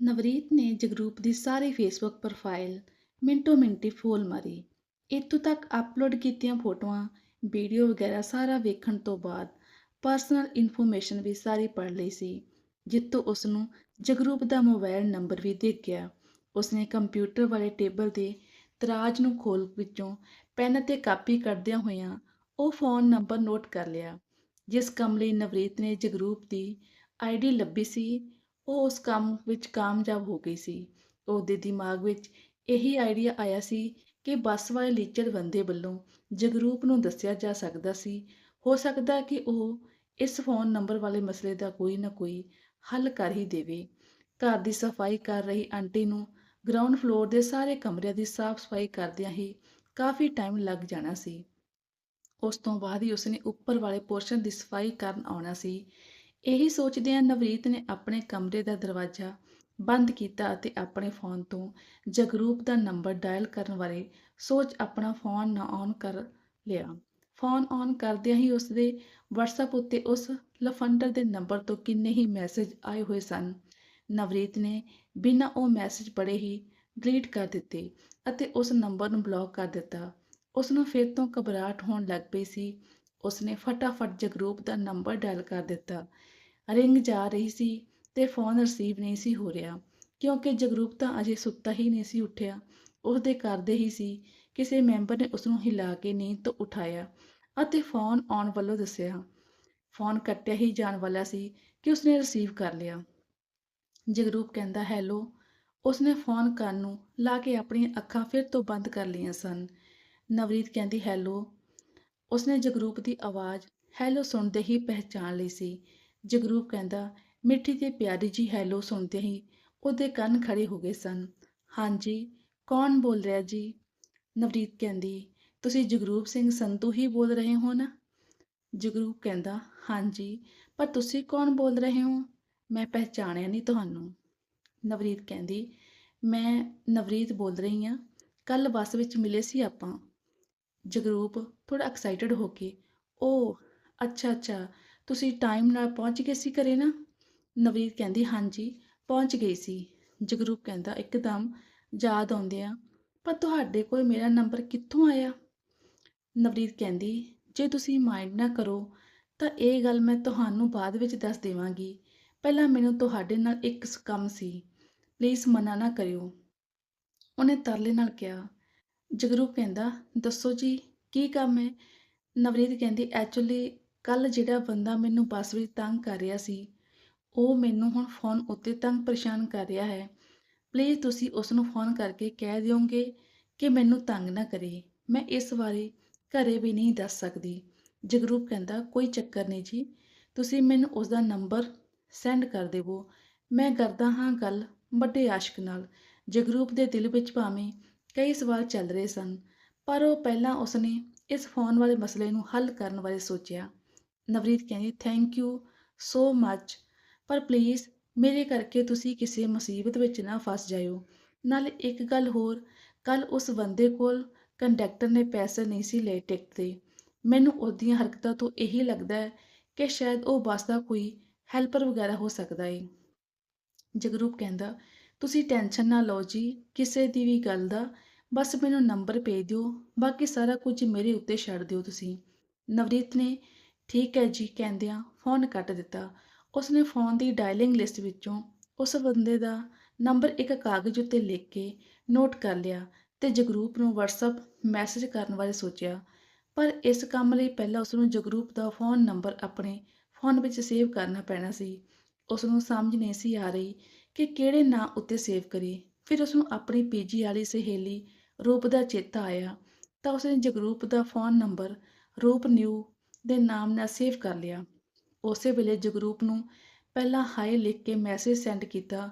ਨਵਰੀਤ ਨੇ ਜਗਰੂਪ ਦੀ ਸਾਰੀ ਫੇਸਬੁੱਕ ਪ੍ਰੋਫਾਈਲ ਮਿੰਟੋ ਮਿੰਟੀ ਫੋਲ ਮਾਰੀ। ਇੱਥੋਂ ਤੱਕ ਅਪਲੋਡ ਕੀਤੀਆਂ ਫੋਟੋਆਂ ਵੀਡੀਓ ਵਗੈਰਾ ਸਾਰਾ ਵੇਖਣ ਤੋਂ ਬਾਅਦ ਪਰਸਨਲ ਇਨਫੋਰਮੇਸ਼ਨ ਵੀ ਸਾਰੀ ਪੜ੍ਹ ਲਈ ਸੀ ਜਿੱਤੋਂ ਉਸ ਨੂੰ ਜਗਰੂਪ ਦਾ ਮੋਬਾਈਲ ਨੰਬਰ ਵੀ ਦਿਖ ਗਿਆ। ਉਸਨੇ ਕੰਪਿਊਟਰ ਵਾਲੇ ਟੇਬਲ ਦੇ ਤਰਾਜ ਨੂੰ ਖੋਲ ਵਿੱਚੋਂ ਪੈਨ ਤੇ ਕਾਪੀ ਕਰਦਿਆਂ ਹੋਇਆਂ ਉਹ ਫੋਨ ਨੰਬਰ ਨੋਟ ਕਰ ਲਿਆ, ਜਿਸ ਕੰਮ ਲਈ ਨਵਰੀਤ ਨੇ ਜਗਰੂਪ ਦੀ ਆਈਡੀ ਲੱਭੀ ਸੀ। ਉਹ ਉਸ ਕੰਮ ਵਿੱਚ ਕਾਮਯਾਬ ਹੋ ਗਈ ਸੀ। ਉਹਦੇ ਦਿਮਾਗ ਵਿੱਚ ਇਹੀ ਆਈਡੀਆ ਆਇਆ ਸੀ ਕਿ ਬੱਸ ਵਾਲੇ ਲੀਚੜ ਬੰਦੇ ਵੱਲੋਂ ਜਗਰੂਪ ਨੂੰ ਦੱਸਿਆ ਜਾ ਸਕਦਾ ਸੀ। ਹੋ ਸਕਦਾ ਕਿ ਉਹ ਇਸ ਫੋਨ ਨੰਬਰ ਵਾਲੇ ਮਸਲੇ ਦਾ ਕੋਈ ਨਾ ਕੋਈ ਹੱਲ ਕਰ ਹੀ ਦੇਵੇ। ਘਰ ਦੀ ਸਫ਼ਾਈ ਕਰ ਰਹੀ ਆਂਟੀ ਨੂੰ ਗਰਾਊਂਡ ਫਲੋਰ ਦੇ ਸਾਰੇ ਕਮਰਿਆਂ ਦੀ ਸਾਫ਼ ਸਫ਼ਾਈ ਕਰਦਿਆਂ ਹੀ ਕਾਫੀ ਟਾਈਮ ਲੱਗ ਜਾਣਾ ਸੀ। ਉਸ ਤੋਂ ਬਾਅਦ ਹੀ ਉਸਨੇ ਉੱਪਰ ਵਾਲੇ ਪੋਰਸ਼ਨ ਦੀ ਸਫ਼ਾਈ ਕਰਨ ਆਉਣਾ ਸੀ। ਇਹੀ ਸੋਚਦਿਆਂ ਨਵਰੀਤ ਨੇ ਆਪਣੇ ਕਮਰੇ ਦਾ ਦਰਵਾਜ਼ਾ ਬੰਦ ਕੀਤਾ ਅਤੇ ਆਪਣੇ ਫੋਨ ਤੋਂ ਜਗਰੂਪ ਦਾ ਨੰਬਰ ਡਾਇਲ ਕਰਨ ਬਾਰੇ ਸੋਚ ਆਪਣਾ ਫੋਨ ਨਾ ਔਨ ਕਰ ਲਿਆ। ਫੋਨ ਔਨ ਕਰਦਿਆਂ ਹੀ ਉਸਦੇ WhatsApp ਉੱਤੇ ਉਸ ਲਫੰਡਰ ਦੇ ਨੰਬਰ ਤੋਂ ਕਿੰਨੇ ਹੀ ਮੈਸੇਜ ਆਏ ਹੋਏ ਸਨ। ਨਵਰੀਤ ਨੇ ਬਿਨਾਂ ਉਹ ਮੈਸੇਜ ਪੜ੍ਹੇ ਹੀ ਡਿਲੀਟ ਕਰ ਦਿੱਤੇ ਅਤੇ ਉਸ ਨੰਬਰ ਨੂੰ ਬਲੌਕ ਕਰ ਦਿੱਤਾ। ਉਸ ਨੂੰ ਫਿਰ ਤੋਂ ਘਬਰਾਹਟ ਹੋਣ ਲੱਗ ਪਈ ਸੀ। ਉਸਨੇ ਫਟਾਫਟ ਜਗਰੂਪ ਦਾ ਨੰਬਰ ਡਾਇਲ ਕਰ ਦਿੱਤਾ। ਰਿੰਗ ਜਾ ਰਹੀ ਸੀ ਤੇ ਫੋਨ ਰਿਸੀਵ ਨਹੀਂ ਸੀ ਹੋ ਰਿਹਾ, ਕਿਉਂਕਿ ਜਗਰੂਪ ਤਾਂ ਅਜੇ ਸੁੱਤਾ ਹੀ ਨਹੀਂ ਸੀ ਉੱਠਿਆ। ਉਸਦੇ ਕਰਦੇ ਹੀ ਸੀ। ਕਿਸੇ ਮੈਂਬਰ ਨੇ ਉਸ ਨੂੰ ਹਿਲਾ ਕੇ ਨੀਂਦ ਤੋਂ ਉਠਾਇਆ ਅਤੇ ਫੋਨ ਆਉਣ ਵੱਲੋਂ ਦੱਸਿਆ। ਫੋਨ ਕੱਟਿਆ ਹੀ ਜਾਣ ਵਾਲਾ ਸੀ ਕਿ ਉਸਨੇ ਰਿਸੀਵ ਕਰ ਲਿਆ। ਜਗਰੂਪ ਕਹਿੰਦਾ, ਹੈਲੋ। ਉਸਨੇ ਫੋਨ ਕਰਨ ਨੂੰ ਲਾ ਕੇ ਆਪਣੀਆਂ ਅੱਖਾਂ ਫਿਰ ਤੋਂ ਬੰਦ ਕਰ ਲਈਆਂ ਸਨ। ਨਵਰੀਤ ਕਹਿੰਦੀ, ਹੈਲੋ। ਉਸਨੇ ਜਗਰੂਪ ਦੀ ਆਵਾਜ਼ ਹੈਲੋ ਸੁਣਦੇ ਹੀ ਪਹਿਚਾਨ ਲਈ ਸੀ। ਜਗਰੂਪ ਕਹਿੰਦਾ, ਮਿੱਠੀ ਤੇ ਪਿਆਰੀ ਜੀ ਹੈਲੋ ਸੁਣਦੇ ਹੀ ਉਹਦੇ ਕੰਨ ਖੜੇ ਹੋ ਗਏ ਸਨ। ਹਾਂਜੀ ਕੌਣ ਬੋਲ ਰਿਹਾ ਜੀ ਨਵਰੀਤ ਕਹਿੰਦੀ, ਤੁਸੀਂ ਜਗਰੂਪ ਸਿੰਘ ਸੰਤੂ ਹੀ ਬੋਲ ਰਹੇ ਹੋ ਨਾ ਜਗਰੂਪ ਕਹਿੰਦਾ ਹਾਂਜੀ ਪਰ ਤੁਸੀਂ ਕੌਣ ਬੋਲ ਰਹੇ ਹੋ? ਮੈਂ ਪਹਿਚਾਣਿਆ ਨਹੀਂ ਤੁਹਾਨੂੰ ਨਵਰੀਤ ਕਹਿੰਦੀ, ਮੈਂ ਨਵਰੀਤ ਬੋਲ ਰਹੀ ਹਾਂ। ਕੱਲ ਬੱਸ ਵਿੱਚ ਮਿਲੇ ਸੀ ਆਪਾਂ ਜਗਰੂਪ ਥੋੜਾ ਐਕਸਾਈਟਡ ਹੋ ਕੇ ਓ ਅੱਛਾ ਅੱਛਾ ਤੁਸੀਂ ਟਾਈਮ ਨਾਲ ਪਹੁੰਚ ਗਏ ਸੀ ਘਰੇ ਨਾ? ਨਵਰੀਤ ਕਹਿੰਦੀ, ਹਾਂਜੀ, ਪਹੁੰਚ ਗਈ ਸੀ। ਜਗਰੂਪ ਕਹਿੰਦਾ, ਇੱਕਦਮ ਯਾਦ ਆਉਂਦੇ ਆ, ਪਰ ਤੁਹਾਡੇ ਕੋਲ ਮੇਰਾ ਨੰਬਰ ਕਿੱਥੋਂ ਆਇਆ? ਨਵਰੀਤ ਕਹਿੰਦੀ, ਜੇ ਤੁਸੀਂ ਮਾਈਂਡ ਨਾ ਕਰੋ, ਤਾਂ ਇਹ ਗੱਲ ਮੈਂ ਤੁਹਾਨੂੰ ਬਾਅਦ ਵਿੱਚ ਦੱਸ ਦੇਵਾਂਗੀ। ਪਹਿਲਾਂ ਮੈਨੂੰ ਤੁਹਾਡੇ ਨਾਲ ਇੱਕ ਕੰਮ ਸੀ ਪਲੀਜ਼ ਮਨਾ ਨਾ ਕਰਿਓ। ਉਹਨੇ ਤਰਲੇ ਨਾਲ ਕਿਹਾ। ਜਗਰੂਪ ਕਹਿੰਦਾ, ਦੱਸੋ ਜੀ, ਕੀ ਕੰਮ ਹੈ? ਨਵਰੀਤ ਕਹਿੰਦੀ, ਐਕਚੁਅਲੀ ਕੱਲ ਜਿਹੜਾ ਬੰਦਾ ਮੈਨੂੰ ਬੱਸ ਵਿੱਚ ਤੰਗ ਕਰ ਰਿਹਾ ਸੀ, ਉਹ ਮੈਨੂੰ ਹੁਣ ਫੋਨ ਉੱਤੇ ਤੰਗ ਪਰੇਸ਼ਾਨ ਕਰ ਰਿਹਾ ਹੈ। ਪਲੀਜ਼ ਤੁਸੀਂ ਉਸ ਨੂੰ ਫੋਨ ਕਰਕੇ ਕਹਿ ਦਿਓਗੇ ਕਿ ਮੈਨੂੰ ਤੰਗ ਨਾ ਕਰੇ। ਮੈਂ ਇਸ ਬਾਰੇ ਘਰੇ ਵੀ ਨਹੀਂ ਦੱਸ ਸਕਦੀ। ਜਗਰੂਪ ਕਹਿੰਦਾ, ਕੋਈ ਚੱਕਰ ਨਹੀਂ ਜੀ, ਤੁਸੀਂ ਮੈਨੂੰ ਉਸ ਦਾ ਨੰਬਰ ਸੈਂਡ ਕਰ ਦੇਵੋ। ਮੈਂ ਕਰਦਾ ਹਾਂ ਗੱਲ ਵੱਡੇ ਆਸ਼ਕ ਨਾਲ। ਜਗਰੂਪ ਦੇ ਦਿਲ ਵਿੱਚ ਭਾਵੇਂ ਕਈ ਸਵਾਲ ਚੱਲ ਰਹੇ ਸਨ, ਪਰ ਉਹ ਪਹਿਲਾਂ ਉਸਨੇ ਇਸ ਫੋਨ ਵਾਲੇ ਮਸਲੇ ਨੂੰ ਹੱਲ ਕਰਨ ਬਾਰੇ ਸੋਚਿਆ। ਨਵਰੀਤ ਕਹਿੰਦੀ ਥੈਂਕ ਯੂ ਸੋ ਮੱਚ ਪਰ ਪਲੀਜ਼ ਮੇਰੇ ਕਰਕੇ ਤੁਸੀਂ ਕਿਸੇ ਮੁਸੀਬਤ ਵਿੱਚ ਨਾ ਫਸ ਜਾਇਓ। ਨਾਲ ਇੱਕ ਗੱਲ ਹੋਰ ਕੱਲ ਉਸ ਬੰਦੇ ਕੋਲ ਕੰਡਕਟਰ ਨੇ ਪੈਸੇ ਨਹੀਂ ਸੀ ਲਏ ਟਿਕਟ ਦੇ ਮੈਨੂੰ ਉਹਦੀਆਂ ਹਰਕਤਾਂ ਤੋਂ ਇਹੀ ਲੱਗਦਾ ਹੈ ਕਿ ਸ਼ਾਇਦ ਉਹ ਬੱਸ ਦਾ ਕੋਈ ਹੈਲਪਰ ਵਗੈਰਾ ਹੋ ਸਕਦਾ ਏ। ਜਗਰੂਪ ਕਹਿੰਦਾ, ਤੁਸੀਂ ਟੈਨਸ਼ਨ ਨਾ ਲਓ ਜੀ, ਕਿਸੇ ਦੀ ਵੀ ਗੱਲ ਦਾ। ਬਸ ਮੈਨੂੰ ਨੰਬਰ ਭੇਜ ਦਿਓ, ਬਾਕੀ ਸਾਰਾ ਕੁਝ ਮੇਰੇ ਉੱਤੇ ਛੱਡ ਦਿਓ ਤੁਸੀਂ। ਨਵਰੀਤ ਨੇ ਠੀਕ ਹੈ ਜੀ, ਕਹਿੰਦਿਆਂ ਫੋਨ ਕੱਟ ਦਿੱਤਾ। ਉਸਨੇ ਫੋਨ ਦੀ ਡਾਇਲਿੰਗ ਲਿਸਟ ਵਿੱਚੋਂ ਉਸ ਬੰਦੇ ਦਾ ਨੰਬਰ ਇੱਕ ਕਾਗਜ਼ ਉੱਤੇ ਲਿਖ ਕੇ ਨੋਟ ਕਰ ਲਿਆ ਤੇ ਜਗਰੂਪ ਨੂੰ WhatsApp ਮੈਸੇਜ ਕਰਨ ਬਾਰੇ ਸੋਚਿਆ। ਪਰ ਇਸ ਕੰਮ ਲਈ ਪਹਿਲਾਂ ਉਸ ਨੂੰ ਜਗਰੂਪ ਦਾ ਫੋਨ ਨੰਬਰ ਆਪਣੇ ਫੋਨ ਵਿੱਚ ਸੇਵ ਕਰਨਾ ਪੈਣਾ ਸੀ। ਉਸ ਨੂੰ ਸਮਝ ਨਹੀਂ ਸੀ ਆ ਰਹੀ ਕਿ ਕਿਹੜੇ ਨਾਂ ਉੱਤੇ ਸੇਵ ਕਰੇ ਫਿਰ ਉਸ ਨੂੰ ਆਪਣੀ ਪੀਜੀ ਵਾਲੀ ਸਹੇਲੀ ਰੂਪ ਦਾ ਚੇਤਾ ਆਇਆ ਤਾਂ ਉਸਨੇ ਜਗਰੂਪ ਦਾ ਫੋਨ ਨੰਬਰ ਰੂਪ ਨਿਊ ਦੇ ਨਾਮ ਨਾਲ ਸੇਵ ਕਰ ਲਿਆ। ਉਸੇ ਵੇਲੇ ਜਗਰੂਪ ਨੂੰ ਪਹਿਲਾਂ ਹਾਈ ਲਿਖ ਕੇ ਮੈਸੇਜ ਸੈਂਡ ਕੀਤਾ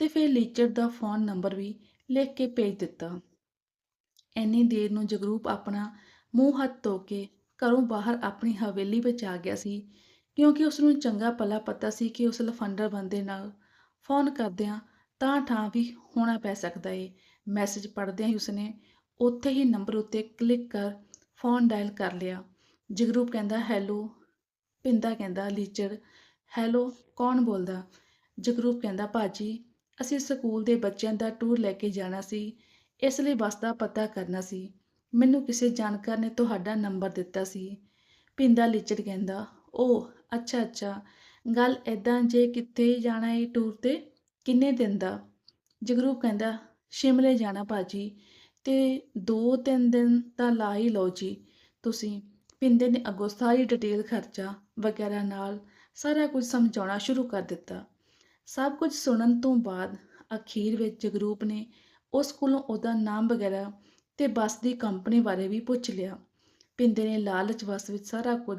ਤੇ ਫਿਰ ਲੀਚਰ ਦਾ ਫੋਨ ਨੰਬਰ ਵੀ ਲਿਖ ਕੇ ਭੇਜ ਦਿੱਤਾ। ਇੰਨੀ ਦੇਰ ਨੂੰ ਜਗਰੂਪ ਆਪਣਾ ਮੂੰਹ ਹੱਥ ਧੋ ਕੇ ਘਰੋਂ ਬਾਹਰ ਆਪਣੀ ਹਵੇਲੀ ਵਿੱਚ ਆ ਗਿਆ ਸੀ, ਕਿਉਂਕਿ ਉਸ ਨੂੰ ਚੰਗਾ ਭਲਾ ਪਤਾ ਸੀ ਕਿ ਉਸ ਲਫੰਡਰ ਬੰਦੇ ਨਾਲ ਫੋਨ ਕਰਦਿਆਂ ਤਾਂ ਠਾਂ ਵੀ ਹੋਣਾ ਪੈ ਸਕਦਾ ਏ। ਮੈਸੇਜ ਪੜ੍ਹਦਿਆਂ ਹੀ ਉਸਨੇ ਉੱਥੇ ਹੀ ਨੰਬਰ ਉੱਤੇ ਕਲਿੱਕ ਕਰ ਫੋਨ ਡਾਇਲ ਕਰ ਲਿਆ। ਜਗਰੂਪ ਕਹਿੰਦਾ, ਹੈਲੋ। ਪਿੰਦਾ ਕਹਿੰਦਾ ਲੀਚਰ ਹੈਲੋ, ਕੌਣ ਬੋਲਦਾ? ਜਗਰੂਪ ਕਹਿੰਦਾ, ਭਾਜੀ, ਅਸੀਂ ਸਕੂਲ ਦੇ ਬੱਚਿਆਂ ਦਾ ਟੂਰ ਲੈ ਕੇ ਜਾਣਾ ਸੀ। ਇਸ ਲਈ ਬੱਸ ਦਾ ਪਤਾ ਕਰਨਾ ਸੀ। ਮੈਨੂੰ ਕਿਸੇ ਜਾਣਕਾਰ ਨੇ ਤੁਹਾਡਾ ਨੰਬਰ ਦਿੱਤਾ ਸੀ। ਪਿੰਦਾ ਲਿਚੜ ਕਹਿੰਦਾ, ਓ, ਅੱਛਾ ਅੱਛਾ। ਗੱਲ ਐਦਾਂ ਜੇ ਕਿੱਥੇ ਜਾਣਾ ਏ ਟੂਰ ਤੇ? ਕਿੰਨੇ ਦਿਨ ਦਾ? ਜਗਰੂਪ ਕਹਿੰਦਾ, ਸ਼ਿਮਲੇ ਜਾਣਾ, ਭਾਜੀ। ਤੇ 2-3 ਦਿਨ ਤਾਂ ਲਾ ਹੀ ਲਓ ਜੀ, ਤੁਸੀਂ। ਪਿੰਦੇ ਨੇ ਅੱਗੋਂ ਸਾਰੀ ਡਿਟੇਲ ਖਰਚਾ ਵਗੈਰਾ ਨਾਲ ਸਾਰਾ ਕੁਝ ਸਮਝਾਉਣਾ ਸ਼ੁਰੂ ਕਰ ਦਿੱਤਾ। ਸਭ ਕੁਝ ਸੁਣਨ ਤੋਂ ਬਾਅਦ ਅਖੀਰ ਵਿੱਚ ਜਗਰੂਪ ਨੇ ਉਸ ਕੋਲੋਂ ਉਹਦਾ ਨਾਮ ਵਗੈਰਾ ਤੇ ਬੱਸ ਦੀ ਕੰਪਨੀ ਬਾਰੇ ਵੀ ਪੁੱਛ ਲਿਆ। ਪਿੰਦੇ ਨੇ ਲਾਲਚ ਵਸ ਵਿੱਚ ਸਾਰਾ ਕੁਝ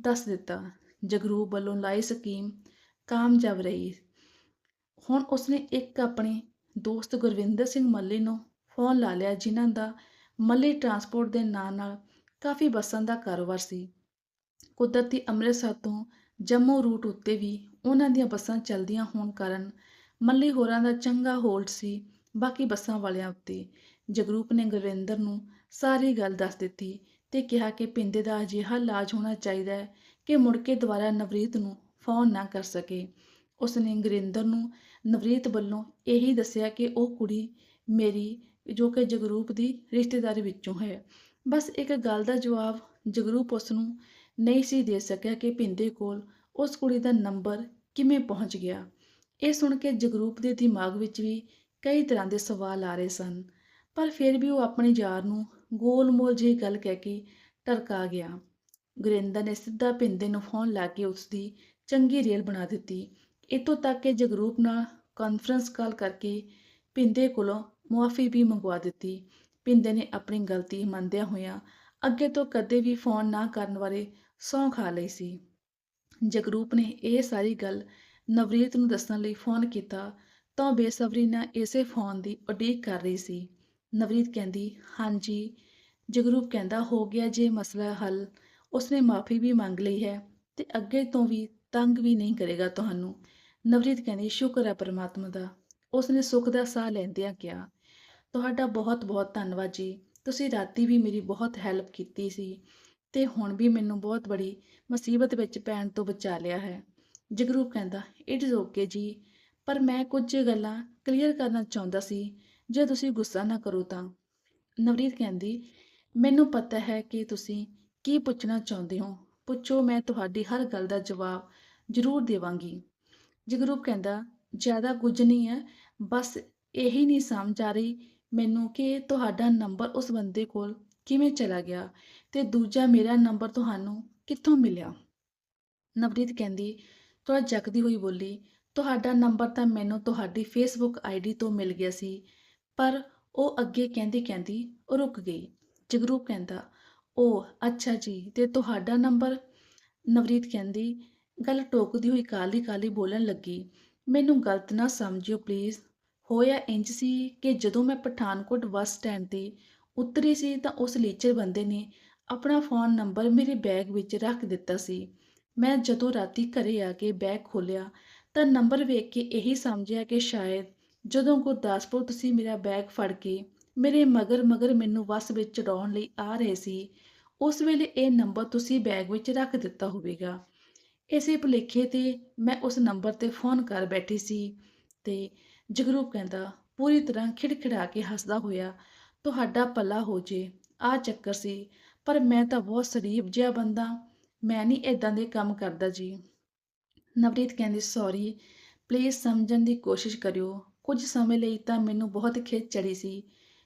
ਦੱਸ ਦਿੱਤਾ। ਜਗਰੂਪ ਵੱਲੋਂ ਲਾਈ ਸਕੀਮ ਕਾਮਯਾਬ ਰਹੀ। ਹੁਣ ਉਸਨੇ ਇੱਕ ਆਪਣੇ ਦੋਸਤ ਗੁਰਵਿੰਦਰ ਸਿੰਘ ਮੱਲੀ ਨੂੰ ਫੋਨ ਲਾ ਲਿਆ, ਜਿਨ੍ਹਾਂ ਦਾ ਮੱਲੀ ਟਰਾਂਸਪੋਰਟ ਦੇ ਨਾਂ ਨਾਲ ਕਾਫੀ ਬੱਸਾਂ ਦਾ ਕਾਰੋਬਾਰ ਸੀ। ਕੁਦਰਤੀ ਅੰਮ੍ਰਿਤਸਰ ਤੋਂ ਜੰਮੂ ਰੂਟ ਉੱਤੇ ਵੀ ਉਹਨਾਂ ਦੀਆਂ ਬੱਸਾਂ ਚੱਲਦੀਆਂ ਹੋਣ ਕਾਰਨ ਮੱਲੀ ਹੋਰਾਂ ਦਾ ਚੰਗਾ ਹੋਲਡ ਸੀ ਬਾਕੀ ਬੱਸਾਂ ਵਾਲਿਆਂ ਉੱਤੇ। ਜਗਰੂਪ ਨੇ ਗੁਰਵਿੰਦਰ ਨੂੰ ਸਾਰੀ ਗੱਲ ਦੱਸ ਦਿੱਤੀ ਤੇ ਕਿਹਾ ਕਿ ਪਿੰਦੇ ਦਾ ਅਜਿਹਾ ਇਲਾਜ ਹੋਣਾ ਚਾਹੀਦਾ ਹੈ ਕਿ ਮੁੜ ਕੇ ਦੁਬਾਰਾ ਨਵਰੀਤ ਨੂੰ ਫੋਨ ਨਾ ਕਰ ਸਕੇ। ਉਸਨੇ ਗੁਰਿੰਦਰ ਨੂੰ ਨਵਰੀਤ ਵੱਲੋਂ ਇਹੀ ਦੱਸਿਆ ਕਿ ਉਹ ਕੁੜੀ ਮੇਰੀ ਜੋ ਕਿ ਜਗਰੂਪ ਦੀ ਰਿਸ਼ਤੇਦਾਰੀ ਵਿੱਚੋਂ ਹੈ। ਬਸ ਇੱਕ ਗੱਲ ਦਾ ਜਵਾਬ ਜਗਰੂਪ ਉਸ ਨੂੰ ਨਹੀਂ ਸੀ ਦੇ ਸਕਿਆ ਕਿ ਭਿੰਦੇ ਕੋਲ ਉਸ ਕੁੜੀ ਦਾ ਨੰਬਰ ਕਿਵੇਂ ਪਹੁੰਚ ਗਿਆ। ਇਹ ਸੁਣ ਕੇ ਜਗਰੂਪ ਦੇ ਦਿਮਾਗ ਵਿੱਚ ਵੀ ਕਈ ਤਰ੍ਹਾਂ ਦੇ ਸਵਾਲ ਆ ਰਹੇ ਸਨ, ਪਰ ਫਿਰ ਵੀ ਉਹ ਆਪਣੀ ਯਾਰ ਨੂੰ ਗੋਲ-ਮੋਲ ਜਿਹੀ ਗੱਲ ਕਹਿ ਕੇ ਟਰਕਾ ਗਿਆ। ਗੁਰਿੰਦਰ ਨੇ ਸਿੱਧਾ ਭਿੰਦੇ ਨੂੰ ਫੋਨ ਲਾ ਕੇ ਉਸ ਦੀ ਚੰਗੀ ਰੇਲ ਬਣਾ ਦਿੱਤੀ। ਇਤੋਂ ਤੱਕ ਕਿ ਜਗਰੂਪ ਨਾਲ ਕਾਨਫਰੰਸ ਕਾਲ ਕਰਕੇ ਭਿੰਦੇ ਕੋਲੋਂ ਮੁਆਫੀ ਵੀ ਮੰਗਵਾ ਦਿੱਤੀ। ਪਿੰਦੇ ਨੇ ਆਪਣੀ ਗਲਤੀ ਮੰਨਦਿਆਂ ਹੋਇਆਂ ਅੱਗੇ ਤੋਂ ਕਦੇ ਵੀ ਫੋਨ ਨਾ ਕਰਨ ਬਾਰੇ ਸਹੁੰ ਖਾ ਲਈ ਸੀ। ਜਗਰੂਪ ਨੇ ਇਹ ਸਾਰੀ ਗੱਲ ਨਵਰੀਤ ਨੂੰ ਦੱਸਣ ਲਈ ਫੋਨ ਕੀਤਾ ਤਾਂ ਬੇਸਬਰੀ ਨਾਲ ਇਸੇ ਫੋਨ ਦੀ ਉਡੀਕ ਕਰ ਰਹੀ ਸੀ। ਨਵਰੀਤ ਕਹਿੰਦੀ, ਹਾਂਜੀ। ਜਗਰੂਪ ਕਹਿੰਦਾ, ਹੋ ਗਿਆ ਜੇ ਮਸਲਾ ਹੱਲ। ਉਸਨੇ ਮਾਫੀ ਵੀ ਮੰਗ ਲਈ ਹੈ ਤੇ ਅੱਗੇ ਤੋਂ ਵੀ ਤੰਗ ਵੀ ਨਹੀਂ ਕਰੇਗਾ ਤੁਹਾਨੂੰ। ਨਵਰੀਤ ਕਹਿੰਦੀ, ਸ਼ੁਕਰ ਹੈ ਪਰਮਾਤਮਾ ਦਾ। ਉਸਨੇ ਸੁੱਖ ਦਾ ਸਾਹ ਲੈਂਦਿਆਂ ਕਿਹਾ ਤੁਹਾਡਾ ਬਹੁਤ ਬਹੁਤ ਧੰਨਵਾਦ ਜੀ। ਤੁਸੀਂ ਰਾਤੀ ਵੀ ਮੇਰੀ ਬਹੁਤ ਹੈਲਪ ਕੀਤੀ ਸੀ ਤੇ ਹੁਣ ਵੀ ਮੈਨੂੰ ਬਹੁਤ ਬੜੀ ਮੁਸੀਬਤ ਵਿੱਚ ਪੈਣ ਤੋਂ ਬਚਾ ਲਿਆ ਹੈ। ਜਗਰੂਪ ਕਹਿੰਦਾ ਇਟ ਇਜ਼ ਓਕੇ ਜੀ। ਪਰ ਮੈਂ ਕੁਝ ਗੱਲਾਂ ਕਲੀਅਰ ਕਰਨਾ ਚਾਹੁੰਦਾ ਸੀ। ਜੇ ਤੁਸੀਂ ਗੁੱਸਾ ਨਾ ਕਰੋ ਤਾਂ। ਨਵਰੀਤ ਕਹਿੰਦੀ, ਮੈਨੂੰ ਪਤਾ ਹੈ ਕਿ ਤੁਸੀਂ ਕੀ ਪੁੱਛਣਾ ਚਾਹੁੰਦੇ ਹੋ। ਪੁੱਛੋ, ਮੈਂ ਤੁਹਾਡੀ ਹਰ ਗੱਲ ਦਾ ਜਵਾਬ ਜ਼ਰੂਰ ਦੇਵਾਂਗੀ। ਜਗਰੂਪ ਕਹਿੰਦਾ, ਜ਼ਿਆਦਾ ਕੁਝ ਨਹੀਂ ਹੈ। ਬਸ ਇਹੀ ਨਹੀਂ ਸਮਝ ਆ ਰਹੀ ਮੈਨੂੰ ਕਿ ਤੁਹਾਡਾ ਨੰਬਰ ਉਸ ਬੰਦੇ ਕੋਲ ਕਿਵੇਂ ਚਲਾ ਗਿਆ ਤੇ ਦੂਜਾ ਮੇਰਾ ਨੰਬਰ ਤੁਹਾਨੂੰ ਕਿੱਥੋਂ ਮਿਲਿਆ? ਨਵਰੀਤ ਕਹਿੰਦੀ ਥੋੜਾ ਜਗਦੀ ਹੋਈ ਬੋਲੀ। ਤੁਹਾਡਾ ਨੰਬਰ ਤਾਂ ਮੈਨੂੰ ਤੁਹਾਡੀ ਫੇਸਬੁੱਕ ਆਈਡੀ ਤੋਂ ਮਿਲ ਗਿਆ ਸੀ, ਪਰ ਉਹ ਅੱਗੇ ਕਹਿੰਦੀ ਕਹਿੰਦੀ ਉਹ ਰੁਕ ਗਈ। ਜਗਰੂਪ ਕਹਿੰਦਾ ਉਹ ਅੱਛਾ ਜੀ, ਤੇ ਤੁਹਾਡਾ ਨੰਬਰ? ਨਵਰੀਤ ਕਹਿੰਦੀ, ਗੱਲ ਟੋਕਦੀ ਹੋਈ ਕਾਲੀ ਕਾਲੀ ਬੋਲਣ ਲੱਗੀ। ਮੈਨੂੰ ਗਲਤ ਨਾ ਸਮਝਿਓ ਪਲੀਜ਼ ਹੋਇਆ ਇੰਜ ਸੀ ਕਿ ਜਦੋਂ ਮੈਂ ਪਠਾਨਕੋਟ ਬੱਸ ਸਟੈਂਡ ਤੇ ਉਤਰੀ ਸੀ ਤਾਂ ਉਸ ਲੀਚਰ ਬੰਦੇ ਨੇ ਆਪਣਾ ਫੋਨ ਨੰਬਰ ਮੇਰੇ ਬੈਗ ਵਿੱਚ ਰੱਖ ਦਿੱਤਾ ਸੀ। ਮੈਂ ਜਦੋਂ ਰਾਤੀ ਘਰੇ ਆ ਕੇ ਬੈਗ ਖੋਲ੍ਹਿਆ ਤਾਂ ਨੰਬਰ ਵੇਖ ਕੇ ਇਹੀ ਸਮਝਿਆ ਕਿ ਸ਼ਾਇਦ ਜਦੋਂ ਗੁਰਦਾਸਪੁਰ ਤੁਸੀਂ ਮੇਰਾ ਬੈਗ ਫੜ ਕੇ ਮੇਰੇ ਮਗਰ ਮਗਰ ਮੈਨੂੰ ਬੱਸ ਵਿੱਚ ਚੜਾਉਣ ਲਈ ਆ ਰਹੇ ਸੀ, ਉਸ ਵੇਲੇ ਇਹ ਨੰਬਰ ਤੁਸੀਂ ਬੈਗ ਵਿੱਚ ਰੱਖ ਦਿੱਤਾ ਹੋਵੇਗਾ। ਇਸੇ ਭੁਲੇਖੇ ਤੇ ਮੈਂ ਉਸ ਨੰਬਰ ਤੇ ਫੋਨ ਕਰ ਬੈਠੀ ਸੀ ਤੇ ਜਗਰੂਪ ਕਹਿੰਦਾ, ਪੂਰੀ ਤਰ੍ਹਾਂ ਖਿੜਖਿੜਾ ਕੇ ਹੱਸਦਾ ਹੋਇਆ, ਤੁਹਾਡਾ ਭਲਾ ਹੋ ਜੇ ਆ ਚੱਕਰ ਸੀ, ਪਰ ਮੈਂ ਤਾਂ ਬਹੁਤ ਸ਼ਰੀਫ ਜਿਹਾ ਬੰਦਾ, ਮੈਂ ਨਹੀਂ ਇਦਾਂ ਦੇ ਕੰਮ ਕਰਦਾ ਜੀ। ਨਵਰੀਤ ਕਹਿੰਦੀ ਸੌਰੀ ਪਲੀਜ਼ ਸਮਝਣ ਦੀ ਕੋਸ਼ਿਸ਼ ਕਰਿਓ। ਕੁਝ ਸਮੇਂ ਲਈ ਤਾਂ ਮੈਨੂੰ ਬਹੁਤ ਖਿੱਚ ਚੜੀ ਸੀ।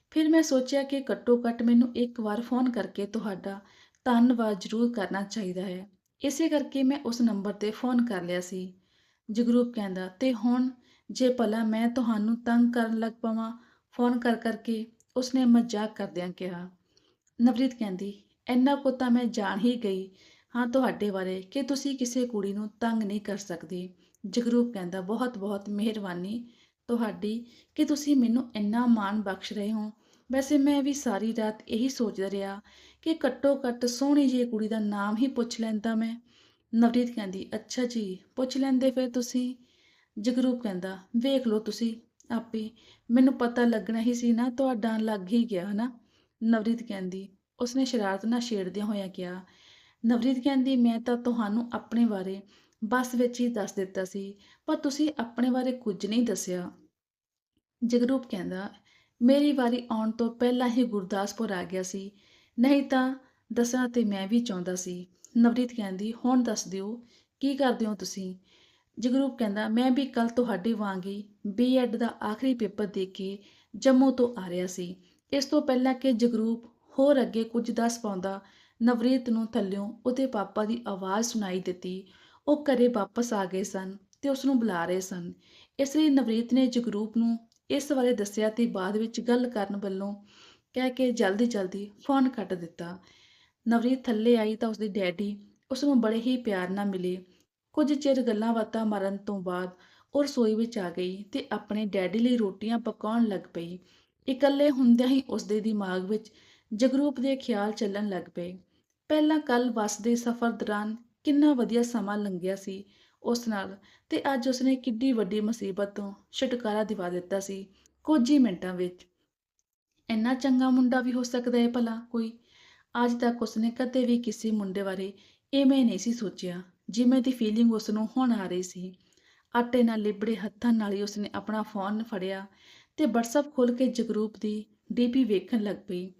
ਫਿਰ ਮੈਂ ਸੋਚਿਆ ਕਿ ਘੱਟੋ ਘੱਟ ਮੈਨੂੰ ਇੱਕ ਵਾਰ ਫੋਨ ਕਰਕੇ ਤੁਹਾਡਾ ਧੰਨਵਾਦ ਜ਼ਰੂਰ ਕਰਨਾ ਚਾਹੀਦਾ ਹੈ। ਇਸੇ ਕਰਕੇ ਮੈਂ ਉਸ ਨੰਬਰ ਤੇ ਫੋਨ ਕਰ ਲਿਆ ਸੀ। ਜਗਰੂਪ ਕਹਿੰਦਾ, ਤੇ ਹੁਣ ਜੇ ਭਲਾ ਮੈਂ ਤੁਹਾਨੂੰ ਤੰਗ ਕਰਨ ਲੱਗ ਪਵਾਂ, ਫੋਨ ਕਰ ਕਰਕੇ ਉਸਨੇ ਮਜ਼ਾਕ ਕਰਦਿਆਂ ਕਿਹਾ, ਨਵਰੀਤ ਕਹਿੰਦੀ, ਇੰਨਾ ਕੁ ਤਾਂ ਮੈਂ ਜਾਣ ਹੀ ਗਈ। ਹਾਂ, ਤੁਹਾਡੇ ਬਾਰੇ ਕਿ ਤੁਸੀਂ ਕਿਸੇ ਕੁੜੀ ਨੂੰ ਤੰਗ ਨਹੀਂ ਕਰ ਸਕਦੇ? ਜਗਰੂਪ ਕਹਿੰਦਾ, ਬਹੁਤ ਬਹੁਤ ਮਿਹਰਬਾਨੀ। ਤੁਹਾਡੀ, ਕਿ ਤੁਸੀਂ ਮੈਨੂੰ ਇੰਨਾ ਮਾਣ ਬਖਸ਼ ਰਹੇ ਹੋ। ਵੈਸੇ ਮੈਂ ਵੀ ਸਾਰੀ ਰਾਤ ਇਹੀ ਸੋਚਦਾ ਰਿਹਾ ਕਿ ਘੱਟੋ ਘੱਟ ਸੋਹਣੀ ਜਿਹੀ ਕੁੜੀ ਦਾ ਨਾਮ ਹੀ ਪੁੱਛ ਲੈਂਦਾ ਮੈਂ। ਨਵਰੀਤ ਕਹਿੰਦੀ, ਅੱਛਾ ਜੀ, ਪੁੱਛ ਲੈਂਦੇ ਫਿਰ ਤੁਸੀਂ? ਜਗਰੂਪ ਕਹਿੰਦਾ, ਵੇਖ ਲਓ ਤੁਸੀਂ, ਆਪੇ, ਮੈਨੂੰ ਪਤਾ ਲੱਗਣਾ ਹੀ ਸੀ ਨਾ, ਤੁਹਾਡਾ ਲੱਗ ਹੀ ਗਿਆ, ਹਨਾ? ਨਵਰੀਤ ਕਹਿੰਦੀ, ਉਸਨੇ ਸ਼ਰਾਰਤ ਨਾਲ ਛੇੜਦਿਆਂ ਹੋਇਆ ਕਿਹਾ, ਨਵਰੀਤ ਕਹਿੰਦੀ, ਮੈਂ ਤਾਂ ਤੁਹਾਨੂੰ ਆਪਣੇ ਬਾਰੇ ਬੱਸ ਵਿੱਚ ਹੀ ਦੱਸ ਦਿੱਤਾ ਸੀ, ਪਰ ਤੁਸੀਂ ਆਪਣੇ ਬਾਰੇ ਕੁਝ ਨਹੀਂ ਦੱਸਿਆ। ਜਗਰੂਪ ਕਹਿੰਦਾ, ਮੇਰੀ ਵਾਰੀ ਆਉਣ ਤੋਂ ਪਹਿਲਾਂ ਹੀ ਗੁਰਦਾਸਪੁਰ ਆ ਗਿਆ ਸੀ, ਨਹੀਂ ਤਾਂ ਦੱਸਣਾ ਤੇ ਮੈਂ ਵੀ ਚਾਹੁੰਦਾ ਸੀ। ਨਵਰੀਤ ਕਹਿੰਦੀ, ਹੁਣ ਦੱਸ ਦਿਓ, ਕੀ ਕਰਦੇ ਹੋ ਤੁਸੀਂ? ਜਗਰੂਪ ਕਹਿੰਦਾ, ਮੈਂ ਵੀ ਕੱਲ ਤੁਹਾਡੇ ਵਾਂਗ ਹੀ ਬੀਐਡ ਦਾ ਆਖਰੀ ਪੇਪਰ ਦੇ ਕੇ ਜੰਮੂ ਤੋਂ ਆ ਰਿਹਾ ਸੀ। ਇਸ ਤੋਂ ਪਹਿਲਾਂ ਕਿ ਜਗਰੂਪ ਹੋਰ ਅੱਗੇ ਕੁਝ ਦੱਸ ਪਾਉਂਦਾ, ਨਵਰੀਤ ਨੂੰ ਥੱਲਿਓਂ ਉਹਦੇ ਪਾਪਾ ਦੀ ਆਵਾਜ਼ ਸੁਣਾਈ ਦਿੱਤੀ। ਉਹ ਘਰੇ ਵਾਪਸ ਆ ਗਏ ਸਨ ਤੇ ਉਸ ਨੂੰ ਬੁਲਾ ਰਹੇ ਸਨ। ਇਸ ਲਈ ਨਵਰੀਤ ਨੇ ਜਗਰੂਪ ਨੂੰ ਇਸ ਬਾਰੇ ਦੱਸਿਆ ਤੇ ਬਾਅਦ ਵਿੱਚ ਗੱਲ ਕਰਨ ਵੱਲੋਂ ਕਹਿ ਕੇ ਜਲਦੀ ਜਲਦੀ ਫੋਨ ਕੱਟ ਦਿੱਤਾ। ਨਵਰੀਤ ਥੱਲੇ ਆਈ ਤਾਂ ਉਸਦੇ ਡੈਡੀ ਉਸ ਨੂੰ ਬੜੇ ਹੀ ਪਿਆਰ ਨਾਲ ਮਿਲੇ। ਕੁਝ ਚਿਰ ਗੱਲਾਂ ਬਾਤਾਂ ਮਾਰਨ ਤੋਂ ਬਾਅਦ ਉਹ ਰਸੋਈ ਵਿੱਚ ਆ ਗਈ ਤੇ ਆਪਣੇ ਡੈਡੀ ਲਈ ਰੋਟੀਆਂ ਪਕਾਉਣ ਲੱਗ ਪਈ। ਇਕੱਲੇ ਹੁੰਦਿਆਂ ਹੀ ਉਸਦੇ ਦਿਮਾਗ ਵਿੱਚ ਜਗਰੂਪ ਦੇ ਖਿਆਲ ਚੱਲਣ ਲੱਗ ਪਏ। ਪਹਿਲਾਂ ਕੱਲ ਬੱਸ ਦੇ ਸਫ਼ਰ ਦੌਰਾਨ ਕਿੰਨਾ ਵਧੀਆ ਸਮਾਂ ਲੰਘਿਆ ਸੀ ਉਸ ਨਾਲ ਤੇ ਅੱਜ ਉਸਨੇ ਕਿੱਡੀ ਵੱਡੀ ਮੁਸੀਬਤ ਤੋਂ ਛੁਟਕਾਰਾ ਦਿਵਾ ਦਿੱਤਾ ਸੀ ਕੁਝ ਹੀ ਮਿੰਟਾਂ ਵਿੱਚ। ਇੰਨਾ ਚੰਗਾ ਮੁੰਡਾ ਵੀ ਹੋ ਸਕਦਾ ਹੈ ਭਲਾ ਕੋਈ? ਅੱਜ ਤੱਕ ਉਸਨੇ ਕਦੇ ਵੀ ਕਿਸੇ ਮੁੰਡੇ ਬਾਰੇ ਐਵੇਂ ਨਹੀਂ ਸੀ ਸੋਚਿਆ। ਜਿਵੇਂ ਦੀ ਫੀਲਿੰਗ ਉਸ ਨੂੰ ਹੁਣ ਆ ਰਹੀ ਸੀ। ਆਟੇ ਨਾਲ ਲਿਬੜੇ ਹੱਥਾਂ ਨਾਲ ਹੀ ਉਸਨੇ ਆਪਣਾ ਫੋਨ ਫੜਿਆ ਤੇ WhatsApp ਖੋਲ੍ਹ ਕੇ ਜਗਰੂਪ ਦੀ ਡੀਪੀ ਵੇਖਣ ਲੱਗ ਪਈ।